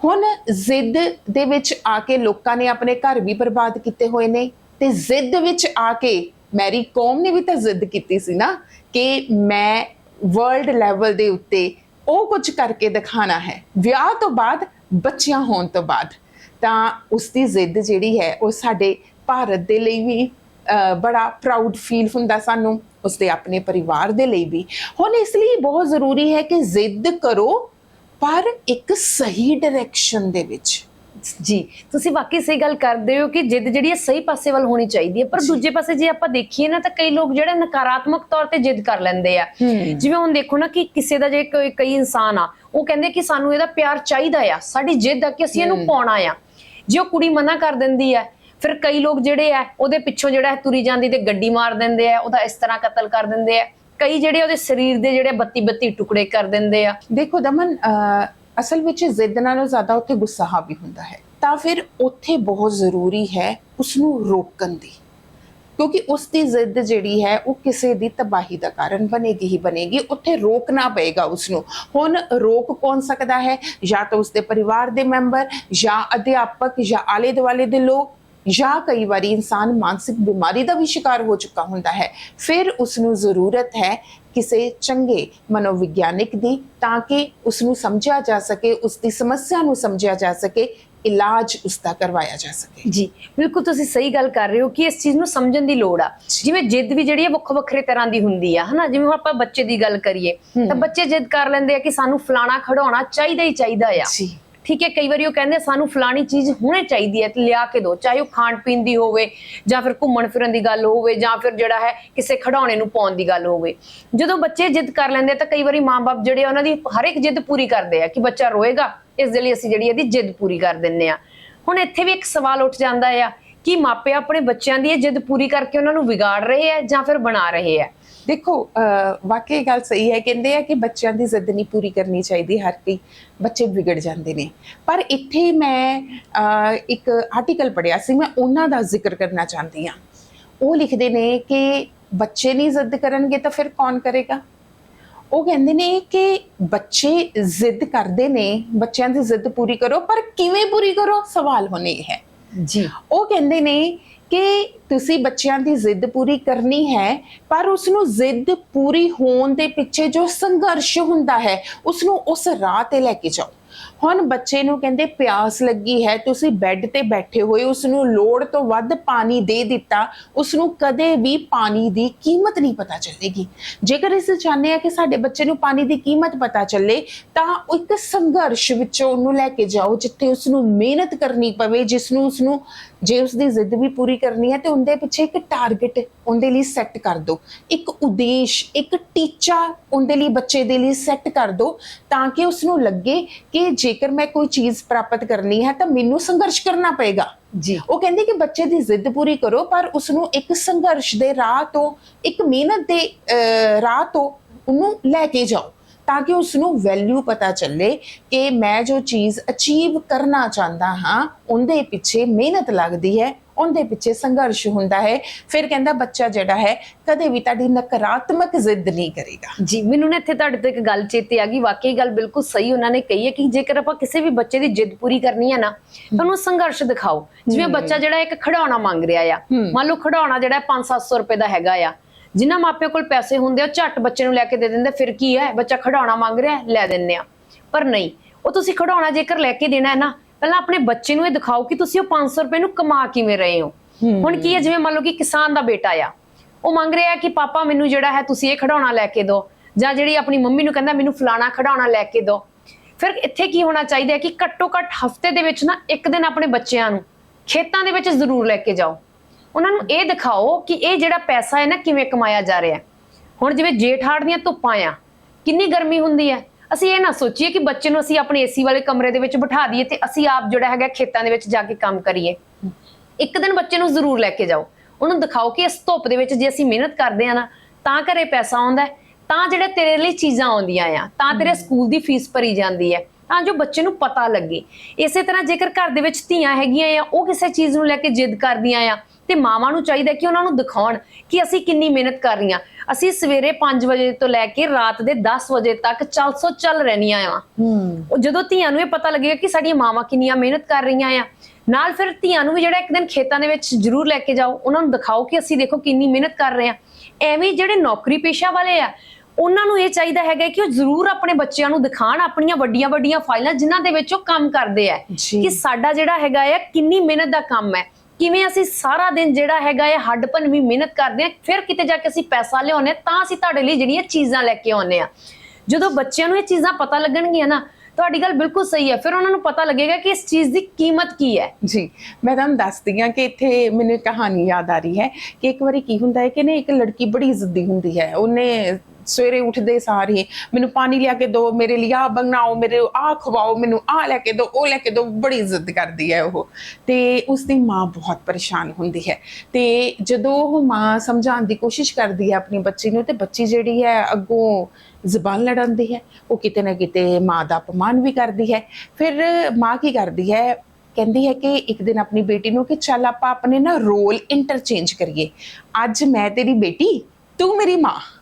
A: ਹੁਣ ਜ਼ਿੱਦ ਦੇ ਵਿੱਚ ਆ ਕੇ ਲੋਕਾਂ ਨੇ ਆਪਣੇ ਘਰ ਵੀ ਬਰਬਾਦ ਕੀਤੇ ਹੋਏ ਨੇ ਤੇ ਜ਼ਿੱਦ ਵਿੱਚ ਆ ਕੇ ਮੈਰੀ ਕੌਮ ਨੇ ਵੀ ਤਾਂ ਜ਼ਿੱਦ ਕੀਤੀ ਸੀ ਨਾ ਕਿ ਮੈਂ ਵਰਲਡ ਲੈਵਲ ਦੇ ਉੱਤੇ ਉਹ ਕੁਝ ਕਰਕੇ ਦਿਖਾਣਾ ਹੈ। ਵਿਆਹ ਤੋਂ ਬਾਅਦ, ਬੱਚਿਆਂ ਹੋਣ ਤੋਂ ਬਾਅਦ। ਤਾਂ ਉਸ ਦੀ ਜ਼ਿੱਦ ਜਿਹੜੀ ਹੈ, ਉਹ ਸਾਡੇ ਭਾਰਤ ਦੇ ਲਈ ਵੀ ਬੜਾ ਪ੍ਰਾਊਡ ਫੀਲ ਹੁੰਦਾ ਸਾਨੂੰ ਉਸਦੇ ਆਪਣੇ ਪਰਿਵਾਰ ਦੇ ਲਈ ਵੀ। ਹੁਣ ਇਸ ਲਈ ਬਹੁਤ ਜ਼ਰੂਰੀ ਹੈ ਕਿ ਜ਼ਿੱਦ ਕਰੋ ਪਰ ਇੱਕ ਸਹੀ ਡਾਇਰੈਕਸ਼ਨ ਦੇ ਵਿੱਚ।
B: ਜੀ ਤੁਸੀਂ ਵਾਕਈ ਸਹੀ ਗੱਲ ਕਰਦੇ ਹੋ ਕਿ ਜਿੱਦ ਜਿਹੜੀ ਹੈ ਸਹੀ ਪਾਸੇ ਵੱਲ ਹੋਣੀ ਚਾਹੀਦੀ ਹੈ। ਪਰ ਦੂਜੇ ਪਾਸੇ ਜੇ ਆਪਾਂ ਦੇਖੀਏ ਨਾ ਤਾਂ ਕਈ ਲੋਕ ਜਿਹੜੇ ਨਕਾਰਾਤਮਕ ਤੌਰ ਤੇ ਜਿੱਦ ਕਰ ਲੈਂਦੇ ਆ। ਜਿਵੇਂ ਹੁਣ ਦੇਖੋ ਨਾ ਕਿ ਕਿਸੇ ਦਾ ਜੇ ਕੋਈ ਕਈ ਇਨਸਾਨ ਆ ਉਹ ਕਹਿੰਦੇ ਕਿ ਸਾਨੂੰ ਇਹਦਾ ਪਿਆਰ ਚਾਹੀਦਾ ਆ। ਸਾਡੀ ਜਿੱਦ ਆ ਕਿ ਅਸੀਂ ਇਹਨੂੰ ਪਾਉਣਾ ਆ। ਜੇ ਉਹ ਕੁੜੀ ਮਨਾ ਕਰ ਦਿੰਦੀ ਹੈ ਫਿਰ ਕਈ ਲੋਕ ਜਿਹੜੇ ਆ, ਉਹਦੇ ਪਿੱਛੋਂ ਜਿਹੜਾ ਤੁਰੀ ਜਾਂਦੀ ਤੇ ਗੱਡੀ ਮਾਰ ਦਿੰਦੇ ਆ, ਉਹਦਾ ਇਸ ਤਰ੍ਹਾਂ ਕਤਲ ਕਰ ਦਿੰਦੇ ਆ। ਕਈ ਜਿਹੜੇ ਉਹਦੇ ਸਰੀਰ ਦੇ ਜਿਹੜੇ ਬੱਤੀ ਬੱਤੀ ਟੁਕੜੇ ਕਰ ਦਿੰਦੇ ਆ।
A: ਦੇਖੋ ਦਮਨ ਅਸਲ ਵਿੱਚ ਜ਼ਿੱਦ ਨਾਲੋਂ ਜ਼ਿਆਦਾ ਉੱਥੇ ਗੁੱਸਾ ਹਾਵੀ ਹੁੰਦਾ ਹੈ। ਤਾਂ ਫਿਰ ਉੱਥੇ ਬਹੁਤ ਜ਼ਰੂਰੀ ਹੈ ਉਸ ਨੂੰ ਰੋਕਣ ਦੀ। ਕਿਉਂਕਿ ਉਸ ਦੀ ਜ਼ਿੱਦ ਜਿਹੜੀ ਹੈ, ਉਹ ਕਿਸੇ ਦੀ ਤਬਾਹੀ ਦਾ ਕਾਰਨ ਬਣੇਗੀ ਹੀ ਬਣੇਗੀ। ਉੱਥੇ ਰੋਕਣਾ ਪਏਗਾ ਉਸ ਨੂੰ ਹੁਣ ਰੋਕ ਕੌਣ ਸਕਦਾ ਹੈ? ਜਾਂ ਤਾਂ ਉਸਦੇ ਪਰਿਵਾਰ ਦੇ ਮੈਂਬਰ, ਜਾਂ ਅਧਿਆਪਕ, ਜਾਂ ਆਲੇ ਦੁਆਲੇ ਦੇ ਲੋਕ। ਜਾਂ ਕਈ ਵਾਰੀ ਇਨਸਾਨ ਮਾਨਸਿਕ ਬਿਮਾਰੀ ਦਾ ਵੀ ਸ਼ਿਕਾਰ ਹੋ ਚੁੱਕਾ ਹੁੰਦਾ ਹੈ। ਫਿਰ ਉਸ ਨੂੰ ਜ਼ਰੂਰਤ ਹੈ ਕਿਸੇ ਚੰਗੇ ਮਨੋਵਿਗਿਆਨਿਕ ਦੀ ਤਾਂ ਕਿ ਉਸ ਨੂੰ ਸਮਝਿਆ ਜਾ ਸਕੇ ਉਸ ਦੀ ਸਮੱਸਿਆ ਨੂੰ ਸਮਝਿਆ ਜਾ ਸਕੇ ਇਲਾਜ ਉਸ ਦਾ ਕਰਵਾਇਆ ਜਾ ਸਕੇ।
B: ਜੀ ਬਿਲਕੁਲ ਤੁਸੀਂ ਸਹੀ ਗੱਲ ਕਰ ਰਹੇ ਹੋ ਕਿ ਇਸ ਚੀਜ਼ ਨੂੰ ਸਮਝਣ ਦੀ ਲੋੜ ਆ। ਜਿਵੇਂ ਜਿੱਦ ਵੀ ਜਿਹੜੀ ਹੈ ਵੱਖੋ ਵੱਖਰੇ ਤਰ੍ਹਾਂ ਦੀ ਹੁੰਦੀ ਆ ਹਨਾ? ਜਿਵੇਂ ਆਪਾਂ ਬੱਚੇ ਦੀ ਗੱਲ ਕਰੀਏ ਤਾਂ ਬੱਚੇ ਜਿੱਦ ਕਰ ਲੈਂਦੇ ਆ ਕਿ ਸਾਨੂੰ ਫਲਾਣਾ ਖੜਾਉਣਾ ਚਾਹੀਦਾ ਹੀ ਚਾਹੀਦਾ ਆ।
A: ਜੀ।
B: ਠੀਕ ਹੈ ਕਈ ਵਾਰੀ ਉਹ ਕਹਿੰਦੇ ਸਾਨੂੰ ਫਲਾਣੀ ਚੀਜ਼ ਹੁਣੇ ਚਾਹੀਦੀ ਹੈ ਤੇ ਲਿਆ ਕੇ ਦਿਓ ਚਾਹੇ ਉਹ ਖਾਣ ਪੀਣ ਦੀ ਹੋਵੇ ਜਾਂ ਫਿਰ ਘੁੰਮਣ ਫਿਰਨ ਦੀ ਗੱਲ ਹੋਵੇ ਜਾਂ ਫਿਰ ਜਿਹੜਾ ਹੈ ਕਿਸੇ ਖਿਡੌਣੇ ਨੂੰ ਪਾਉਣ ਦੀ ਗੱਲ ਹੋਵੇ। ਜਦੋਂ ਬੱਚੇ ਜਿੱਦ ਕਰ ਲੈਂਦੇ ਆ ਤਾਂ ਕਈ ਵਾਰੀ ਮਾਪੇ ਜਿਹੜੇ ਆ, ਉਹਨਾਂ ਦੀ ਹਰ ਇੱਕ ਜਿੱਦ ਪੂਰੀ ਕਰਦੇ ਆ ਕਿ ਬੱਚਾ ਰੋਏਗਾ ਇਸ ਦੇ ਲਈ ਅਸੀਂ ਜਿਹੜੀ ਇਹਦੀ ਜਿੱਦ ਪੂਰੀ ਕਰ ਦਿੰਨੇ ਆ। ਹੁਣ ਇੱਥੇ ਵੀ ਇੱਕ ਸਵਾਲ ਉੱਠ ਜਾਂਦਾ ਆ ਕਿ ਮਾਪੇ ਆਪਣੇ ਬੱਚਿਆਂ ਦੀ ਇਹ ਜਿੱਦ ਪੂਰੀ ਕਰਕੇ ਉਹਨਾਂ ਨੂੰ ਵਿਗਾੜ ਰਹੇ ਆ ਜਾਂ ਫਿਰ ਬਣਾ ਰਹੇ ਆ?
A: ਦੇਖੋ ਵਾਕਈ ਗੱਲ ਸਹੀ ਹੈ ਕਹਿੰਦੇ ਆ ਕਿ ਬੱਚਿਆਂ ਦੀ ਜ਼ਿੱਦ ਨਹੀਂ ਪੂਰੀ ਕਰਨੀ ਚਾਹੀਦੀ ਹਰ ਕੋਈ ਬੱਚੇ ਵਿਗੜ ਜਾਂਦੇ ਨੇ। ਪਰ ਇੱਥੇ ਮੈਂ ਇੱਕ ਆਰਟੀਕਲ ਪੜਿਆ ਸੀ ਮੈਂ ਉਹਨਾਂ ਦਾ ਜ਼ਿਕਰ ਕਰਨਾ ਚਾਹੁੰਦੀ ਹਾਂ। ਉਹ ਲਿਖਦੇ ਨੇ ਕਿ ਬੱਚੇ ਨਹੀਂ ਜ਼ਿੱਦ ਕਰਨਗੇ ਤਾਂ ਫਿਰ ਕੌਣ ਕਰੇਗਾ? ਉਹ ਕਹਿੰਦੇ ਨੇ ਕਿ ਬੱਚੇ ਜ਼ਿੱਦ ਕਰਦੇ ਨੇ ਬੱਚਿਆਂ ਦੀ ਜ਼ਿੱਦ ਪੂਰੀ ਕਰੋ ਪਰ ਕਿਵੇਂ ਪੂਰੀ ਕਰੋ? ਸਵਾਲ ਹੁਣ ਹੈ।
B: ਜੀ।
A: ਉਹ ਕਹਿੰਦੇ ਨੇ ਕਿ ਤੁਸੀਂ ਬੱਚਿਆਂ ਦੀ ਜ਼ਿੱਦ ਪੂਰੀ ਕਰਨੀ ਹੈ, ਪਰ ਉਸ ਨੂੰ ਜ਼ਿੱਦ ਪੂਰੀ ਹੋਣ ਦੇ ਪਿੱਛੇ ਜੋ ਸੰਘਰਸ਼ ਹੁੰਦਾ ਹੈ ਉਸ ਨੂੰ ਉਸ ਰਾਹ ਤੇ ਲੈ ਕੇ ਜਾਓ। ਹੁਣ ਬੱਚੇ ਨੂੰ ਕਹਿੰਦੇ ਪਿਆਸ ਲੱਗੀ ਹੈ, ਤੁਸੀਂ ਬੈੱਡ ਤੇ ਬੈਠੇ ਹੋਏ ਉਸ ਨੂੰ ਲੋੜ ਤੋਂ ਵੱਧ ਪਾਣੀ ਦੇ ਦਿੱਤਾ ਉਸ ਨੂੰ ਕਦੇ ਵੀ ਪਾਣੀ ਦੀ ਕੀਮਤ ਨਹੀਂ ਪਤਾ ਚੱਲੇਗੀ। ਜੇਕਰ ਅਸੀਂ ਚਾਹੁੰਦੇ ਆ ਕਿ ਸਾਡੇ ਬੱਚੇ ਨੂੰ ਪਾਣੀ ਦੀ ਕੀਮਤ ਪਤਾ ਚੱਲੇ, ਤਾਂ ਇੱਕ ਸੰਘਰਸ਼ ਵਿੱਚੋਂ ਉਹਨੂੰ ਲੈ ਕੇ ਜਾਓ, ਜਿੱਥੇ ਉਸ ਨੂੰ ਮਿਹਨਤ ਕਰਨੀ ਪਵੇ ਜਿਸ ਨੂੰ ਉਸ ਨੂੰ ਜੇ ਉਸ ਦੀ ਜ਼ਿੱਦ ਵੀ ਪੂਰੀ ਕਰਨੀ ਹੈ, ਤੇ ਉਹਦੇ ਪਿੱਛੇ ਇੱਕ ਟਾਰਗੇਟ ਉਹਦੇ ਲਈ ਸੈੱਟ ਕਰ ਦਿਓ। ਇੱਕ ਉਦੇਸ਼ ਇੱਕ ਟੀਚਾ ਉਹਦੇ ਲਈ ਬੱਚੇ ਦੇ ਲਈ ਸੈੱਟ ਕਰ ਦਿਓ ਤਾਂ ਕਿ ਉਸ ਨੂੰ ਲੱਗੇ ਕਿ ਜੇਕਰ ਮੈਂ ਕੋਈ ਚੀਜ਼ ਪ੍ਰਾਪਤ ਕਰਨੀ ਹੈ ਤਾਂ ਮੈਨੂੰ ਸੰਘਰਸ਼ ਕਰਨਾ ਪਏਗਾ।
B: ਜੀ।
A: ਉਹ ਕਹਿੰਦੇ ਕਿ ਬੱਚੇ ਦੀ ਜ਼ਿੱਦ ਪੂਰੀ ਕਰੋ ਪਰ ਉਸ ਨੂੰ ਇੱਕ ਸੰਘਰਸ਼ ਦੇ ਰਾਹ ਤੋਂ ਇੱਕ ਮਿਹਨਤ ਦੇ ਰਾਹ ਤੋਂ ਉਹਨੂੰ ਲੈ ਕੇ ਜਾਓ ਤਾਂ ਕਿ ਉਸ ਨੂੰ ਵੈਲਿਊ ਪਤਾ ਚੱਲੇ ਕਿ ਮੈਂ ਜੋ ਚੀਜ਼ ਅਚੀਵ ਕਰਨਾ ਚਾਹੁੰਦਾ ਹਾਂ ਉਹਦੇ ਪਿੱਛੇ ਮਿਹਨਤ ਲੱਗਦੀ ਹੈ ਉਹਦੇ ਪਿੱਛੇ ਸੰਘਰਸ਼ ਹੁੰਦਾ ਹੈ। ਫਿਰ ਕਹਿੰਦਾ ਬੱਚਾ ਜਿਹੜਾ ਹੈ ਕਦੇ ਵੀ ਤੁਹਾਡੀ ਨਕਾਰਾਤਮਕ ਜ਼ਿੱਦ ਨਹੀਂ ਕਰੇਗਾ।
B: ਜੀ ਮੈਨੂੰ ਨਾ ਇੱਥੇ ਤੁਹਾਡੇ ਤੋਂ ਇੱਕ ਗੱਲ ਚੇਤੇ ਆ ਗਈ। ਵਾਕਈ ਗੱਲ ਬਿਲਕੁਲ ਸਹੀ ਉਹਨਾਂ ਨੇ ਕਹੀ ਹੈ ਕਿ ਜੇਕਰ ਆਪਾਂ ਕਿਸੇ ਵੀ ਬੱਚੇ ਦੀ ਜਿੱਦ ਪੂਰੀ ਕਰਨੀ ਹੈ ਨਾ ਤਾਂ ਉਹਨੂੰ ਸੰਘਰਸ਼ ਦਿਖਾਓ। ਜਿਵੇਂ ਬੱਚਾ ਜਿਹੜਾ ਇੱਕ ਖਿਡੌਣਾ ਮੰਗ ਰਿਹਾ ਆ। ਮੰਨ ਲਓ ਖਿਡੌਣਾ ਜਿਹੜਾ 5-700 ਰੁਪਏ ਦਾ ਹੈਗਾ ਆ। ਜਿਨ੍ਹਾਂ ਮਾਪਿਆਂ ਕੋਲ ਪੈਸੇ ਹੁੰਦੇ ਆ ਝੱਟ ਬੱਚੇ ਨੂੰ ਲੈ ਕੇ ਦੇ ਦਿੰਦੇ ਫਿਰ ਕੀ ਹੈ? ਬੱਚਾ ਖਿਡੌਣਾ ਮੰਗ ਰਿਹਾ ਲੈ ਦਿੰਦੇ ਆ। ਪਰ ਨਹੀਂ ਉਹ ਤੁਸੀਂ ਖਿਡੌਣਾ ਜੇਕਰ ਲੈ ਕੇ ਦੇਣਾ ਹੈ ਨਾ ਪਹਿਲਾਂ ਆਪਣੇ ਬੱਚੇ ਨੂੰ ਇਹ ਦਿਖਾਓ ਕਿ ਤੁਸੀਂ ਉਹ 500 ਰੁਪਏ ਨੂੰ ਕਮਾ ਕਿਵੇਂ ਰਹੇ ਹੋ। ਹੁਣ ਕੀ ਹੈ, ਜਿਵੇਂ ਮੰਨ ਲਓ ਕਿ ਕਿਸਾਨ ਦਾ ਬੇਟਾ ਆ। ਉਹ ਮੰਗ ਰਿਹਾ ਕਿ ਪਾਪਾ ਮੈਨੂੰ ਜਿਹੜਾ ਹੈ ਤੁਸੀਂ ਇਹ ਖਿਡੌਣਾ ਲੈ ਕੇ ਦਿਓ। ਜਾਂ ਜਿਹੜੀ ਆਪਣੀ ਮੰਮੀ ਨੂੰ ਕਹਿੰਦਾ ਮੈਨੂੰ ਫਲਾਣਾ ਖਿਡੌਣਾ ਲੈ ਕੇ ਦਿਓ। ਫਿਰ ਇੱਥੇ ਕੀ ਹੋਣਾ ਚਾਹੀਦਾ ਹੈ ਕਿ ਘੱਟੋ ਘੱਟ ਹਫ਼ਤੇ ਦੇ ਵਿੱਚ ਨਾ ਇੱਕ ਦਿਨ ਆਪਣੇ ਬੱਚਿਆਂ ਨੂੰ ਖੇਤਾਂ ਦੇ ਵਿੱਚ ਜ਼ਰੂਰ ਲੈ ਕੇ ਜਾਓ। ਉਹਨਾਂ ਨੂੰ ਇਹ ਦਿਖਾਓ ਕਿ ਇਹ ਜਿਹੜਾ ਪੈਸਾ ਹੈ ਨਾ ਕਿਵੇਂ ਕਮਾਇਆ ਜਾ ਰਿਹਾ ਹੁਣ ਜਿਵੇਂ ਜੇਠ ਹਾੜ ਦੀਆਂ ਧੁੱਪਾਂ ਆ, ਕਿੰਨੀ ਗਰਮੀ ਹੁੰਦੀ ਹੈ। ਅਸੀਂ ਇਹ ਨਾ ਸੋਚੀਏ ਕਿ ਬੱਚੇ ਨੂੰ ਅਸੀਂ ਆਪਣੇ ਏਸੀ ਵਾਲੇ ਕਮਰੇ ਦੇ ਵਿੱਚ ਬਿਠਾ ਦਈਏ ਤੇ ਅਸੀਂ ਆਪ ਜਿਹੜਾ ਹੈਗਾ ਖੇਤਾਂ ਦੇ ਵਿੱਚ ਜਾ ਕੇ ਕੰਮ ਕਰੀਏ। ਇੱਕ ਦਿਨ ਬੱਚੇ ਨੂੰ ਜ਼ਰੂਰ ਲੈ ਕੇ ਜਾਓ। ਉਹਨੂੰ ਦਿਖਾਓ ਕਿ ਇਸ ਧੁੱਪ ਦੇ ਵਿੱਚ ਜੇ ਅਸੀਂ ਮਿਹਨਤ ਕਰਦੇ ਆ ਨਾ ਤਾਂ ਘਰੇ ਪੈਸਾ ਆਉਂਦਾ ਤਾਂ ਜਿਹੜੇ ਤੇਰੇ ਲਈ ਚੀਜ਼ਾਂ ਆਉਂਦੀਆਂ ਆ ਤਾਂ ਤੇਰੇ ਸਕੂਲ ਦੀ ਫੀਸ ਭਰੀ ਜਾਂਦੀ ਹੈ ਤਾਂ ਜੋ ਬੱਚੇ ਨੂੰ ਪਤਾ ਲੱਗੇ। ਇਸੇ ਤਰ੍ਹਾਂ ਜੇਕਰ ਘਰ ਦੇ ਵਿੱਚ ਧੀਆਂ ਹੈਗੀਆਂ ਆ ਉਹ ਕਿਸੇ ਚੀਜ਼ ਨੂੰ ਲੈ ਕੇ ਜਿੱਦ ਕਰਦੀਆਂ ਆ ਤੇ ਮਾਵਾਂ ਨੂੰ ਚਾਹੀਦਾ ਕਿ ਉਹਨਾਂ ਨੂੰ ਦਿਖਾਉਣ ਕਿ ਅਸੀਂ ਕਿੰਨੀ ਮਿਹਨਤ ਕਰ ਰਹੀਆਂ। ਅਸੀਂ ਸਵੇਰੇ 5 ਵਜੇ ਤੋਂ ਲੈ ਕੇ ਰਾਤ ਦੇ 10 ਵਜੇ ਤੱਕ ਚੱਲ ਸੋ ਚੱਲ ਰਹਿਣੀਆਂ ਆ। ਉਹ ਜਦੋਂ ਧੀਆਂ ਨੂੰ ਇਹ ਪਤਾ ਲੱਗੇਗਾ ਕਿ ਸਾਡੀਆਂ ਮਾਵਾਂ ਕਿੰਨੀਆਂ ਮਿਹਨਤ ਕਰ ਰਹੀਆਂ ਆ ਨਾਲ ਫਿਰ ਧੀਆਂ ਨੂੰ ਵੀ ਜਿਹੜਾ ਇੱਕ ਦਿਨ ਖੇਤਾਂ ਦੇ ਵਿੱਚ ਜ਼ਰੂਰ ਲੈ ਕੇ ਜਾਓ ਉਹਨਾਂ ਨੂੰ ਦਿਖਾਓ ਕਿ ਅਸੀਂ ਦੇਖੋ ਕਿੰਨੀ ਮਿਹਨਤ ਕਰ ਰਹੇ ਆ। ਐਵੇਂ ਜਿਹੜੇ ਨੌਕਰੀ ਪੇਸ਼ਾ ਵਾਲੇ ਆ ਉਹਨਾਂ ਨੂੰ ਇਹ ਚਾਹੀਦਾ ਹੈਗਾ ਕਿ ਉਹ ਜ਼ਰੂਰ ਆਪਣੇ ਬੱਚਿਆਂ ਨੂੰ ਦਿਖਾਣ ਆਪਣੀਆਂ ਵੱਡੀਆਂ ਵੱਡੀਆਂ ਫਾਈਲਾਂ ਜਿਨ੍ਹਾਂ ਦੇ ਵਿੱਚ ਉਹ ਕੰਮ ਕਰਦੇ ਆ। ਕਿ ਸਾਡਾ ਜਿਹੜਾ ਹੈਗਾ ਆ ਕਿੰਨੀ ਮਿਹਨਤ ਦਾ ਕੰਮ ਹੈ। ਕਿਵੇਂ ਅਸੀਂ ਸਾਰਾ ਦਿਨ ਜਿਹੜਾ ਹੈਗਾ ਹੈ ਹੱਡਪਨ ਵੀ ਮਿਹਨਤ ਕਰਦੇ ਆ ਫਿਰ ਕਿਤੇ ਜਾ ਕੇ ਅਸੀਂ ਪੈਸਾ ਲਿਆਉਂਦੇ ਤਾਂ ਅਸੀਂ ਤੁਹਾਡੇ ਲਈ ਜਿਹੜੀਆਂ ਚੀਜ਼ਾਂ ਲੈ ਕੇ ਆਉਂਦੇ ਆ ਜਦੋਂ ਬੱਚਿਆਂ ਨੂੰ ਇਹ ਚੀਜ਼ਾਂ ਪਤਾ ਲੱਗਣਗੀਆਂ ਨਾ, ਤੁਹਾਡੀ ਗੱਲ ਬਿਲਕੁਲ ਸਹੀ ਹੈ, ਫਿਰ ਉਹਨਾਂ ਨੂੰ ਪਤਾ ਲੱਗੇਗਾ ਕਿ ਇਸ ਚੀਜ਼ ਦੀ ਕੀਮਤ ਕੀ ਹੈ।
A: ਜੀ, ਮੈਂ ਤੁਹਾਨੂੰ ਦੱਸਦੀ ਹਾਂ ਕਿ ਇੱਥੇ ਮੈਨੂੰ ਕਹਾਣੀ ਯਾਦ ਆ ਰਹੀ ਹੈ ਕਿ ਇੱਕ ਵਾਰੀ ਕੀ ਹੁੰਦਾ ਹੈ ਕਿ ਨੇ ਇੱਕ ਲੜਕੀ ਬੜੀ ਜ਼ਿੱਦੀ ਹੁੰਦੀ ਹੈ, ਉਹਨੇ ਸਵੇਰੇ ਉੱਠਦੇ ਸਾਰ। ਹੀ ਮੈਨੂੰ ਪਾਣੀ ਲਿਆ ਕੇ ਦਿਓ ਮੇਰੇ ਲਈ ਆ ਬਣਾਓ, ਮੇਰੇ ਆ ਖਵਾਓ, ਮੈਨੂੰ ਆ ਲੈ ਕੇ ਦਿਓ ਉਹ ਲੈ ਕੇ ਦਿਓ ਬੜੀ ਇੱਜ਼ਤ ਕਰਦੀ ਹੈ ਉਹ। ਤੇ ਉਸ ਦੀ ਮਾਂ ਬਹੁਤ ਪਰੇਸ਼ਾਨ ਹੁੰਦੀ ਹੈ। ਤੇ ਜਦੋਂ ਉਹ ਮਾਂ ਸਮਝਾਉਣ ਦੀ ਕੋਸ਼ਿਸ਼ ਕਰਦੀ ਹੈ ਆਪਣੀ ਬੱਚੀ ਨੂੰ, ਤੇ ਬੱਚੀ ਜਿਹੜੀ ਹੈ ਅੱਗੋਂ ਜ਼ਬਾਨ ਲੜਾਉਂਦੀ ਹੈ। ਉਹ ਕਿਤੇ ਨਾ ਕਿਤੇ ਮਾਂ ਦਾ ਅਪਮਾਨ ਵੀ ਕਰਦੀ ਹੈ। ਫਿਰ ਮਾਂ ਕੀ ਕਰਦੀ ਹੈ? ਕਹਿੰਦੀ ਹੈ ਕਿ ਇੱਕ ਦਿਨ ਆਪਣੀ ਬੇਟੀ ਨੂੰ ਕਿ ਚੱਲ ਆਪਾਂ ਆਪਣੇ ਨਾ ਰੋਲ ਇੰਟਰਚੇਂਜ ਕਰੀਏ। ਅੱਜ ਮੈਂ ਤੇਰੀ ਬੇਟੀ, ਤੂੰ ਮੇਰੀ ਮਾਂ।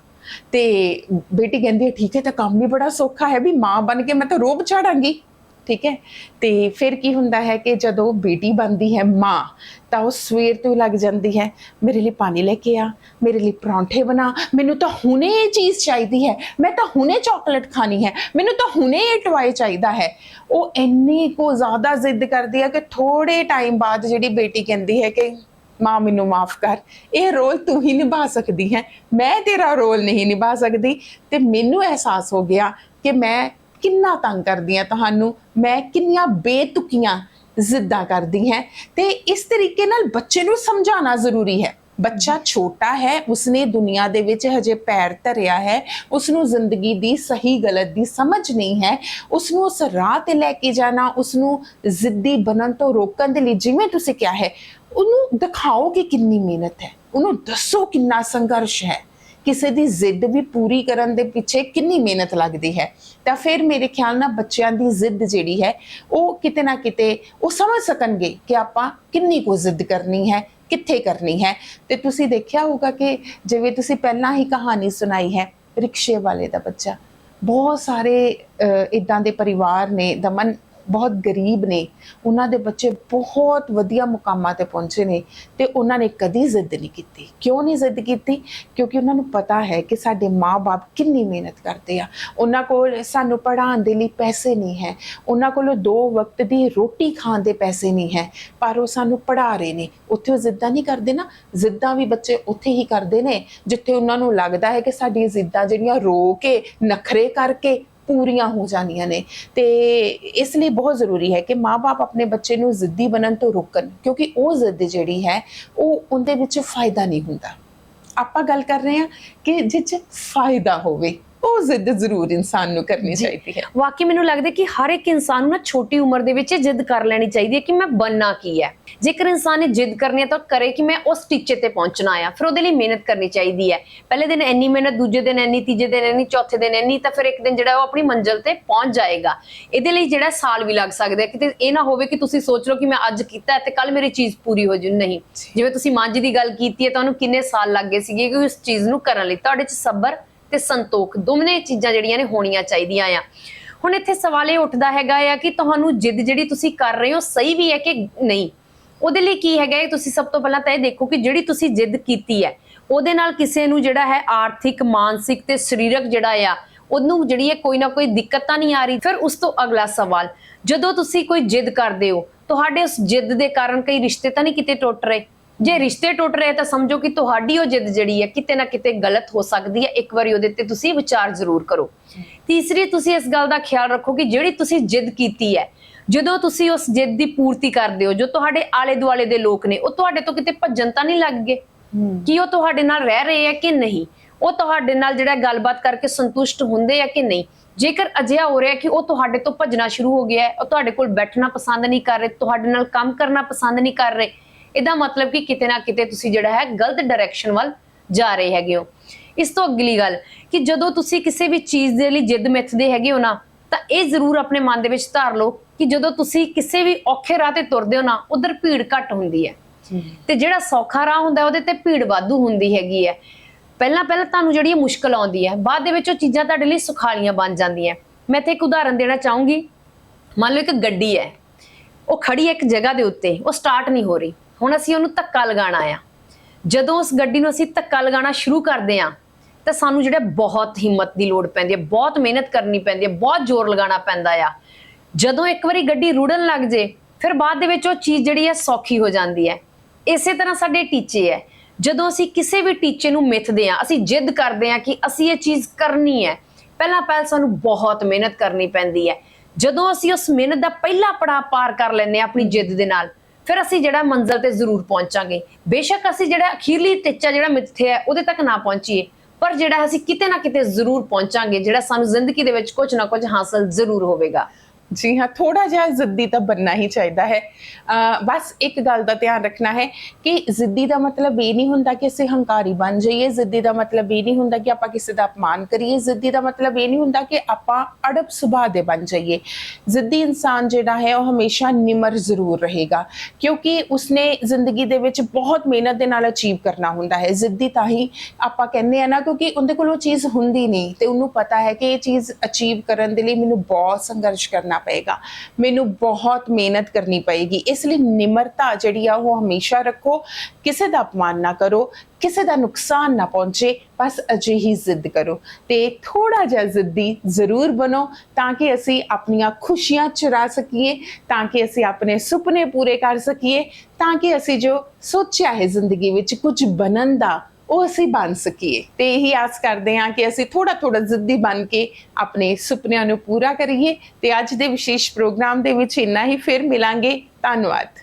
A: ਤੇ ਬੇਟੀ ਕਹਿੰਦੀ ਹੈ, ਠੀਕ ਹੈ, ਤਾਂ ਕੰਮ ਵੀ ਬੜਾ ਸੌਖਾ ਹੈ, ਵੀ ਮਾਂ ਬਣ ਕੇ ਮੈਂ ਤਾਂ ਰੋਬ ਝਾੜਾਂਗੀ ਠੀਕ ਹੈ? ਤੇ ਫਿਰ ਕੀ ਹੁੰਦਾ ਹੈ ਕਿ ਜਦੋਂ ਬੇਟੀ ਬਣਦੀ ਹੈ ਮਾਂ, ਤਾਂ ਉਹ ਸਵੇਰ ਤੋਂ ਲੱਗ ਜਾਂਦੀ ਹੈ, ਮੇਰੇ ਲਈ ਪਾਣੀ ਲੈ ਕੇ ਆ, ਮੇਰੇ ਲਈ ਪਰੌਂਠੇ ਬਣਾ, ਮੈਨੂੰ ਤਾਂ ਹੁਣੇ ਇਹ ਚੀਜ਼ ਚਾਹੀਦੀ ਹੈ, ਮੈਂ ਤਾਂ ਹੁਣੇ ਚਾਕਲੇਟ ਖਾਣੀ ਹੈ, ਮੈਨੂੰ ਤਾਂ ਹੁਣੇ ਇਹ ਟਵਾਏ ਚਾਹੀਦਾ ਹੈ। ਉਹ ਇੰਨੀ ਕੋ ਜ਼ਿਆਦਾ ਜ਼ਿੱਦ ਕਰਦੀ ਹੈ ਕਿ ਥੋੜੇ ਟਾਈਮ ਬਾਅਦ ਜਿਹੜੀ ਬੇਟੀ ਕਹਿੰਦੀ ਹੈ ਕਿ ਮਾਂ ਮੈਨੂੰ ਮਾਫ ਕਰ। ਇਹ ਰੋਲ ਤੂੰ ਹੀ ਨਿਭਾ ਸਕਦੀ ਹੈ। ਮੈਂ ਤੇਰਾ ਰੋਲ ਨਹੀਂ ਨਿਭਾ ਸਕਦੀ। ਤੇ ਮੈਨੂੰ ਅਹਿਸਾਸ ਹੋ ਗਿਆ ਕਿ ਮੈਂ ਕਿੰਨਾ ਤੰਗ ਕਰਦੀ ਹਾਂ ਤੁਹਾਨੂੰ। ਮੈਂ ਕਿੰਨੀਆਂ ਬੇਤੁਕੀਆਂ ਜ਼ਿੱਦਾਂ ਕਰਦੀ ਹੈ। ਤੇ ਇਸ ਤਰੀਕੇ ਨਾਲ ਬੱਚੇ ਨੂੰ ਸਮਝਾਉਣਾ ਜ਼ਰੂਰੀ ਹੈ। ਬੱਚਾ ਛੋਟਾ ਹੈ, ਉਸਨੇ ਦੁਨੀਆ ਦੇ ਵਿੱਚ ਹਜੇ ਪੈਰ ਧਰਿਆ ਹੈ ਉਸ ਨੂੰ ਜ਼ਿੰਦਗੀ ਦੀ ਸਹੀ ਗਲਤ ਦੀ ਸਮਝ ਨਹੀਂ ਹੈ ਉਸ ਨੂੰ ਉਸ ਰਾਹ ਤੇ ਲੈ ਕੇ ਜਾਣਾ ਉਸ ਨੂੰ ਜ਼ਿੱਦੀ ਬਣਨ ਤੋਂ ਰੋਕਣ ਦੇ ਲਈ ਜਿਵੇਂ ਤੁਸੀਂ ਕਿਹਾ ਹੈ, ਉਹਨੂੰ ਦਿਖਾਓ ਕਿ ਕਿੰਨੀ ਮਿਹਨਤ ਹੈ, ਉਹਨੂੰ ਦੱਸੋ ਕਿੰਨਾ ਸੰਘਰਸ਼ ਹੈ, ਕਿਸੇ ਦੀ ਜ਼ਿੱਦ ਵੀ ਪੂਰੀ ਕਰਨ ਦੇ ਪਿੱਛੇ ਕਿੰਨੀ ਮਿਹਨਤ ਲੱਗਦੀ ਹੈ। ਤਾਂ ਫਿਰ ਮੇਰੇ ਖਿਆਲ ਨਾਲ ਬੱਚਿਆਂ ਦੀ ਜ਼ਿੱਦ ਜਿਹੜੀ ਹੈ, ਉਹ ਕਿਤੇ ਨਾ ਕਿਤੇ ਉਹ ਸਮਝ ਸਕਣਗੇ ਕਿ ਆਪਾਂ ਕਿੰਨੀ ਕੁ ਜ਼ਿੱਦ ਕਰਨੀ ਹੈ ਕਿੱਥੇ ਕਰਨੀ ਹੈ? ਤੇ ਤੁਸੀਂ ਦੇਖਿਆ ਹੋਊਗਾ ਕਿ ਜਿਵੇਂ ਤੁਸੀਂ ਪਹਿਲਾਂ ਹੀ ਕਹਾਣੀ ਸੁਣਾਈ ਹੈ, ਰਿਕਸ਼ੇ ਵਾਲੇ ਦਾ ਬੱਚਾ, ਬਹੁਤ ਸਾਰੇ ਇਦਾਂ ਦੇ ਪਰਿਵਾਰ ਨੇ ਦਮਨ ਬਹੁਤ ਗਰੀਬ ਨੇ, ਉਹਨਾਂ ਦੇ ਬੱਚੇ ਬਹੁਤ ਵਧੀਆ ਮੁਕਾਮਾਂ ਤੇ ਪਹੁੰਚੇ ਨੇ ਤੇ ਉਹਨਾਂ ਨੇ ਕਦੀ ਜ਼ਿੱਦ ਨਹੀਂ ਕੀਤੀ। ਕਿਉਂ ਨਹੀਂ ਜ਼ਿੱਦ ਕੀਤੀ? ਕਿਉਂਕਿ ਉਹਨਾਂ ਨੂੰ ਪਤਾ ਹੈ ਕਿ ਸਾਡੇ ਮਾਪੇ ਕਿੰਨੀ ਮਿਹਨਤ ਕਰਦੇ ਆ। ਉਹਨਾਂ ਕੋਲ ਸਾਨੂੰ ਪੜ੍ਹਾਉਣ ਦੇ ਲਈ ਪੈਸੇ ਨਹੀਂ ਹੈ। ਉਹਨਾਂ ਕੋਲ ਦੋ ਵਕਤ ਦੀ ਰੋਟੀ ਖਾਣ ਦੇ ਪੈਸੇ ਨਹੀਂ ਹੈ, ਪਰ ਉਹ ਸਾਨੂੰ ਪੜ੍ਹਾ ਰਹੇ ਨੇ। ਉੱਥੇ ਉਹ ਜ਼ਿੱਦਾਂ ਨਹੀਂ ਕਰਦੇ ਨਾ, ਜ਼ਿੱਦਾਂ ਵੀ ਬੱਚੇ ਉੱਥੇ ਹੀ ਕਰਦੇ ਨੇ, ਜਿੱਥੇ ਉਹਨਾਂ ਨੂੰ ਲੱਗਦਾ ਹੈ ਕਿ ਸਾਡੀਆਂ ਜ਼ਿੱਦਾਂ ਜਿਹੜੀਆਂ ਰੋ ਕੇ, ਨਖਰੇ ਕਰਕੇ ਪੂਰੀਆਂ ਹੋ ਜਾਂਦੀਆਂ ਨੇ। ਤੇ ਇਸ ਲਈ ਬਹੁਤ ਜ਼ਰੂਰੀ ਹੈ ਕਿ ਮਾਪੇ ਆਪਣੇ ਬੱਚੇ ਨੂੰ ਜ਼ਿੱਦੀ ਬਣਨ ਤੋਂ ਰੋਕਣ, ਕਿਉਂਕਿ ਉਹ ਜ਼ਿੱਦ ਜਿਹੜੀ ਹੈ, ਉਹ ਉਹਦੇ ਵਿੱਚ ਫਾਇਦਾ ਨਹੀਂ ਹੁੰਦਾ। ਆਪਾਂ ਗੱਲ ਕਰ ਰਹੇ ਹਾਂ ਕਿ ਜਿਸ 'ਚ ਫਾਇਦਾ ਹੋਵੇ। ਉਹ ਜ਼ਿੱਦ ਜ਼ਰੂਰ ਇਨਸਾਨ ਨੂੰ ਕਰਨੀ ਚਾਹੀਦੀ ਹੈ।
B: ਵਾਕਈ ਮੈਨੂੰ ਲੱਗਦਾ ਕਿ ਹਰ ਇੱਕ ਇਨਸਾਨ ਨੂੰ ਨਾ ਛੋਟੀ ਉਮਰ ਦੇ ਵਿੱਚ ਜਿੱਦ ਕਰ ਲੈਣੀ ਚਾਹੀਦੀ ਹੈ ਕਿ ਮੈਂ ਬੰਨਾ ਕੀ ਹੈ। ਜੇਕਰ ਇਨਸਾਨ ਨੇ ਜਿੱਦ ਕਰਨੀ ਹੈ ਤਾਂ ਕਰੇ ਕਿ ਮੈਂ ਉਸ ਟੀਚੇ ਤੇ ਪਹੁੰਚਣਾ ਆ ਫਿਰ ਉਹਦੇ ਲਈ ਮਿਹਨਤ ਕਰਨੀ ਚਾਹੀਦੀ ਹੈ। ਪਹਿਲੇ ਦਿਨ ਇੰਨੀ ਮਿਹਨਤ ਦੂਜੇ ਦਿਨ ਇੰਨੀ ਤੀਜੇ ਦਿਨ ਇੰਨੀ ਚੌਥੇ ਦਿਨ ਇੰਨੀ ਤਾਂ ਫਿਰ ਇੱਕ ਦਿਨ ਜਿਹੜਾ ਉਹ ਆਪਣੀ ਮੰਜ਼ਿਲ ਤੇ ਪਹੁੰਚ ਜਾਏਗਾ। ਇਹਦੇ ਲਈ ਜਿਹੜਾ ਸਾਲ ਵੀ ਲੱਗ ਸਕਦੇ ਆ ਕਿਤੇ ਇਹ ਨਾ ਹੋਵੇ ਕਿ ਤੁਸੀਂ ਸੋਚ ਲਓ ਕਿ ਮੈਂ ਅੱਜ ਕੀਤਾ ਹੈ ਤੇ ਕੱਲ ਮੇਰੀ ਚੀਜ਼ ਪੂਰੀ ਹੋ ਜੂ। ਨਹੀਂ। ਜਿਵੇਂ ਤੁਸੀਂ ਮਾਂਜੀ ਦੀ ਗੱਲ ਕੀਤੀ ਹੈ ਤਾਂ ਉਹਨੂੰ ਕਿੰਨੇ ਸਾਲ ਲੱਗ ਗਏ ਸੀਗੇ ਕਿ ਉਸ ਚੀਜ਼ ਨੂੰ ਕਰਨ ਲਈ? ਤੁਹਾਡੇ 'ਚ ਸਬਰ ਤੇ ਸੰਤੋਖ, ਦੋਵੇਂ ਚੀਜ਼ਾਂ ਜਿਹੜੀਆਂ ਨੇ ਹੋਣੀਆਂ ਚਾਹੀਦੀਆਂ ਆ। ਹੁਣ ਇੱਥੇ ਸਵਾਲ ਇਹ ਉੱਠਦਾ ਹੈਗਾ ਆ ਕਿ ਤੁਹਾਨੂੰ ਜਿੱਦ ਜਿਹੜੀ ਤੁਸੀਂ ਕਰ ਰਹੇ ਹੋ ਸਹੀ ਵੀ ਹੈ ਕਿ ਨਹੀਂ? ਉਹਦੇ ਲਈ ਕੀ ਹੈਗਾ ਤੁਸੀਂ ਸਭ ਤੋਂ ਪਹਿਲਾਂ ਤਾਂ ਇਹ ਦੇਖੋ ਕਿ ਜਿਹੜੀ ਤੁਸੀਂ ਜਿੱਦ ਕੀਤੀ ਹੈ, ਉਹਦੇ ਨਾਲ ਕਿਸੇ ਨੂੰ ਜਿਹੜਾ ਹੈ ਆਰਥਿਕ, ਮਾਨਸਿਕ ਤੇ ਸਰੀਰਕ ਜਿਹੜਾ ਆ, ਉਹਨੂੰ ਜਿਹੜੀ ਹੈ ਕੋਈ ਨਾ ਕੋਈ ਦਿੱਕਤ ਤਾਂ ਨਹੀਂ ਆ ਰਹੀ। ਫਿਰ ਉਸ ਤੋਂ ਅਗਲਾ ਸਵਾਲ, ਜਦੋਂ ਤੁਸੀਂ ਕੋਈ ਜਿੱਦ ਕਰਦੇ ਹੋ, ਤੁਹਾਡੇ ਉਸ ਜਿੱਦ ਦੇ ਕਾਰਨ ਕਈ ਰਿਸ਼ਤੇ ਤਾਂ ਨਹੀਂ ਕਿਤੇ ਟੁੱਟ ਰਹੇ? ਜੇ ਰਿਸ਼ਤੇ ਟੁੱਟ ਰਹੇ ਤਾਂ ਸਮਝੋ ਕਿ ਤੁਹਾਡੀ ਉਹ ਜਿੱਦ ਜਿਹੜੀ ਹੈ ਕਿਤੇ ਨਾ ਕਿਤੇ ਗਲਤ ਹੋ ਸਕਦੀ ਹੈ। ਇੱਕ ਵਾਰੀ ਉਹਦੇ ਤੇ ਤੁਸੀਂ ਵਿਚਾਰ ਜ਼ਰੂਰ ਕਰੋ। ਤੀਸਰੀ ਤੁਸੀਂ ਇਸ ਗੱਲ ਦਾ ਖਿਆਲ ਰੱਖੋ ਕਿ ਜਿਹੜੀ ਤੁਸੀਂ ਜਿੱਦ ਕੀਤੀ ਹੈ ਜਦੋਂ ਤੁਸੀਂ ਉਸ ਜਿੱਦ ਦੀ ਪੂਰਤੀ ਕਰਦੇ ਹੋ ਜੋ ਤੁਹਾਡੇ ਆਲੇ ਦੁਆਲੇ ਦੇ ਲੋਕ ਨੇ ਉਹ ਤੁਹਾਡੇ ਤੋਂ ਕਿਤੇ ਭੱਜਣ ਤਾਂ ਨਹੀਂ ਲੱਗ ਗਏ? ਕਿ ਉਹ ਤੁਹਾਡੇ ਨਾਲ ਰਹਿ ਰਹੇ ਹੈ ਕਿ ਨਹੀਂ? ਉਹ ਤੁਹਾਡੇ ਨਾਲ ਜਿਹੜਾ ਗੱਲਬਾਤ ਕਰਕੇ ਸੰਤੁਸ਼ਟ ਹੁੰਦੇ ਆ ਕਿ ਨਹੀਂ? ਜੇਕਰ ਅਜਿਹਾ ਹੋ ਰਿਹਾ ਕਿ ਉਹ ਤੁਹਾਡੇ ਤੋਂ ਭੱਜਣਾ ਸ਼ੁਰੂ ਹੋ ਗਿਆ ਹੈ ਉਹ ਤੁਹਾਡੇ ਕੋਲ ਬੈਠਣਾ ਪਸੰਦ ਨਹੀਂ ਕਰ ਰਹੇ ਤੁਹਾਡੇ ਨਾਲ ਕੰਮ ਕਰਨਾ ਪਸੰਦ ਨਹੀਂ ਕਰ ਰਹੇ ਇਹਦਾ ਮਤਲਬ ਕਿ ਕਿਤੇ ਨਾ ਕਿਤੇ ਤੁਸੀਂ ਜਿਹੜਾ ਹੈ ਗਲਤ ਡਾਇਰੈਕਸ਼ਨ ਵੱਲ ਜਾ ਰਹੇ ਹੈਗੇ ਹੋ। ਇਸ ਤੋਂ ਅਗਲੀ ਗੱਲ ਕਿ ਜਦੋਂ ਤੁਸੀਂ ਕਿਸੇ ਵੀ ਚੀਜ਼ ਦੇ ਲਈ ਜਿੱਦ ਮਿੱਥਦੇ ਹੈਗੇ ਹੋ ਨਾ ਤਾਂ ਇਹ ਜ਼ਰੂਰ ਆਪਣੇ ਮਨ ਦੇ ਵਿੱਚ ਧਾਰ ਲਓ ਕਿ ਜਦੋਂ ਤੁਸੀਂ ਕਿਸੇ ਵੀ ਔਖੇ ਰਾਹ ਤੇ ਤੁਰਦੇ ਹੋ ਨਾ ਉਧਰ ਭੀੜ ਘੱਟ ਹੁੰਦੀ ਹੈ। ਤੇ ਜਿਹੜਾ ਸੌਖਾ ਰਾਹ ਹੁੰਦਾ ਉਹਦੇ ਤੇ ਭੀੜ ਵਾਧੂ ਹੁੰਦੀ ਹੈਗੀ ਹੈ। ਪਹਿਲਾਂ ਪਹਿਲਾਂ ਤੁਹਾਨੂੰ ਜਿਹੜੀ ਮੁਸ਼ਕਲ ਆਉਂਦੀ ਹੈ ਬਾਅਦ ਦੇ ਵਿੱਚ ਉਹ ਚੀਜ਼ਾਂ ਤੁਹਾਡੇ ਲਈ ਸੁਖਾਲੀਆਂ ਬਣ ਜਾਂਦੀਆਂ। ਮੈਂ ਇੱਥੇ ਇੱਕ ਉਦਾਹਰਨ ਦੇਣਾ ਚਾਹੂੰਗੀ। ਮੰਨ ਲਓ ਇੱਕ ਗੱਡੀ ਹੈ ਉਹ ਖੜੀ ਹੈ ਇੱਕ ਜਗ੍ਹਾ ਦੇ ਉੱਤੇ ਉਹ ਸਟਾਰਟ ਨਹੀਂ ਹੋ ਰਹੀ। ਹੁਣ ਅਸੀਂ ਉਹਨੂੰ ਧੱਕਾ ਲਗਾਉਣਾ ਆ। ਜਦੋਂ ਉਸ ਗੱਡੀ ਨੂੰ ਅਸੀਂ ਧੱਕਾ ਲਗਾਉਣਾ ਸ਼ੁਰੂ ਕਰਦੇ ਆ ਤਾਂ ਸਾਨੂੰ ਜਿਹੜਾ ਬਹੁਤ ਹਿੰਮਤ ਦੀ ਲੋੜ ਪੈਂਦੀ ਹੈ, ਬਹੁਤ ਮਿਹਨਤ ਕਰਨੀ ਪੈਂਦੀ ਹੈ, ਬਹੁਤ ਜ਼ੋਰ ਲਗਾਉਣਾ ਪੈਂਦਾ ਆ। ਜਦੋਂ ਇੱਕ ਵਾਰੀ ਗੱਡੀ ਰੁੜਨ ਲੱਗ ਜੇ, ਫਿਰ ਬਾਅਦ ਦੇ ਵਿੱਚ ਉਹ ਚੀਜ਼ ਜਿਹੜੀ ਹੈ ਸੌਖੀ ਹੋ ਜਾਂਦੀ ਹੈ। ਇਸੇ ਤਰ੍ਹਾਂ ਸਾਡੇ ਟੀਚੇ ਹੈ। ਜਦੋਂ ਅਸੀਂ ਕਿਸੇ ਵੀ ਟੀਚੇ ਨੂੰ ਮਿੱਥਦੇ ਆ ਅਸੀਂ ਜਿੱਦ ਕਰਦੇ ਆ ਕਿ ਅਸੀਂ ਇਹ ਚੀਜ਼ ਕਰਨੀ ਹੈ, ਪਹਿਲਾਂ ਪਹਿਲ ਸਾਨੂੰ ਬਹੁਤ ਮਿਹਨਤ ਕਰਨੀ ਪੈਂਦੀ ਹੈ। ਜਦੋਂ ਅਸੀਂ ਉਸ ਮਿਹਨਤ ਦਾ ਪਹਿਲਾ ਪੜਾਅ ਪਾਰ ਕਰ ਲੈਂਦੇ ਆ ਆਪਣੀ ਜਿੱਦ ਦੇ ਨਾਲ ਫਿਰ ਅਸੀਂ ਜਿਹੜਾ ਮੰਜ਼ਲ ਤੇ ਜ਼ਰੂਰ ਪਹੁੰਚਾਂਗੇ। ਬੇਸ਼ੱਕ ਅਸੀਂ ਜਿਹੜਾ ਅਖੀਰਲੀ ਟੀਚਾ ਜਿਹੜਾ ਮਿੱਥੇ ਹੈ, ਉਹਦੇ ਤੱਕ ਨਾ ਪਹੁੰਚੀਏ। ਪਰ ਜਿਹੜਾ ਅਸੀਂ ਕਿਤੇ ਨਾ ਕਿਤੇ ਜ਼ਰੂਰ ਪਹੁੰਚਾਂਗੇ, ਜਿਹੜਾ ਸਾਨੂੰ ਜ਼ਿੰਦਗੀ ਦੇ ਵਿੱਚ ਕੁਝ ਨਾ ਕੁਝ ਹਾਸਲ ਜ਼ਰੂਰ ਹੋਵੇਗਾ।
A: ਜੀ ਹਾਂ ਥੋੜਾ ਜਿਹਾ ਜ਼ਿੱਦੀ ਤਾਂ ਬੰਨਾ ਹੀ ਚਾਹੀਦਾ ਹੈ। ਬਸ ਇੱਕ ਗੱਲ ਦਾ ਧਿਆਨ ਰੱਖਣਾ ਹੈ ਕਿ ਜ਼ਿੱਦੀ ਦਾ ਮਤਲਬ ਇਹ ਨਹੀਂ ਹੁੰਦਾ ਕਿ ਅਸੀਂ ਹੰਕਾਰੀ ਬਣ ਜਾਈਏ। ਜ਼ਿੱਦੀ ਦਾ ਮਤਲਬ ਇਹ ਨਹੀਂ ਹੁੰਦਾ ਕਿ ਆਪਾਂ ਕਿਸੇ ਦਾ ਅਪਮਾਨ ਕਰੀਏ। ਜ਼ਿੱਦੀ ਦਾ ਮਤਲਬ ਇਹ ਨਹੀਂ ਹੁੰਦਾ ਕਿ ਆਪਾਂ ਅੜਬ ਸੁਭਾਅ ਦੇ ਬਣ ਜਾਈਏ। ਜ਼ਿੱਦੀ ਇਨਸਾਨ ਜਿਹੜਾ ਹੈ, ਉਹ ਹਮੇਸ਼ਾ ਨਿਮਰ ਜ਼ਰੂਰ ਰਹੇਗਾ, ਕਿਉਂਕਿ ਉਸਨੇ ਜ਼ਿੰਦਗੀ ਦੇ ਵਿੱਚ ਬਹੁਤ ਮਿਹਨਤ ਦੇ ਨਾਲ ਅਚੀਵ ਕਰਨਾ ਹੁੰਦਾ ਹੈ। ਜ਼ਿੱਦੀ ਤਾਂ ਹੀ ਆਪਾਂ ਕਹਿੰਦੇ ਆ ਨਾ, ਕਿਉਂਕਿ ਉਹਦੇ ਕੋਲ ਉਹ ਚੀਜ਼ ਹੁੰਦੀ ਨਹੀਂ ਤੇ ਉਹਨੂੰ ਪਤਾ ਹੈ ਕਿ ਇਹ ਚੀਜ਼ ਅਚੀਵ ਕਰਨ ਦੇ ਲਈ ਮੈਨੂੰ ਬਹੁਤ ਸੰਘਰਸ਼ ਕਰਨਾ ਪਏਗਾ। ਮੈਨੂੰ ਬਹੁਤ ਮਿਹਨਤ ਕਰਨੀ ਪਏਗੀ। ਇਸ ਲਈ ਨਿਮਰਤਾ ਜਿਹੜੀ ਆ, ਉਹ ਹਮੇਸ਼ਾ ਰੱਖੋ। ਕਿਸੇ ਦਾ ਅਪਮਾਨ ਨਾ ਕਰੋ। ਕਿਸੇ ਦਾ ਨੁਕਸਾਨ ਨਾ ਪਹੁੰਚੇ। ਬਸ ਅਜਿਹੀ ਜ਼ਿੱਦ ਕਰੋ। ਤੇ ਥੋੜਾ ਜਿਹਾ ਜ਼ਿੱਦੀ ਜ਼ਰੂਰ ਬਣੋ ਤਾਂ ਕਿ ਅਸੀਂ ਆਪਣੀਆਂ ਖੁਸ਼ੀਆਂ ਚੁਰਾ ਸਕੀਏ, ਤਾਂ ਕਿ ਅਸੀਂ ਆਪਣੇ ਸੁਪਨੇ ਪੂਰੇ ਕਰ ਸਕੀਏ, ਤਾਂ ਕਿ ਅਸੀਂ ਜੋ ਸੋਚਿਆ ਹੈ ਜ਼ਿੰਦਗੀ ਵਿੱਚ ਕੁਝ ਬਣਨ ਦਾ ਉਹ ਅਸੀਂ ਬਣ ਸਕੀਏ। ਤੇ ਇਹੀ ਆਸ ਕਰਦੇ ਹਾਂ ਕਿ ਅਸੀਂ ਥੋੜਾ ਥੋੜਾ ਜ਼ਿੱਦੀ ਬਣ ਕੇ ਆਪਣੇ ਸੁਪਨਿਆਂ ਨੂੰ ਪੂਰਾ ਕਰੀਏ। ਤੇ ਅੱਜ ਦੇ ਵਿਸ਼ੇਸ਼ ਪ੍ਰੋਗਰਾਮ ਦੇ ਵਿੱਚ ਇੰਨਾ ਹੀ। ਫਿਰ ਮਿਲਾਂਗੇ। ਧੰਨਵਾਦ।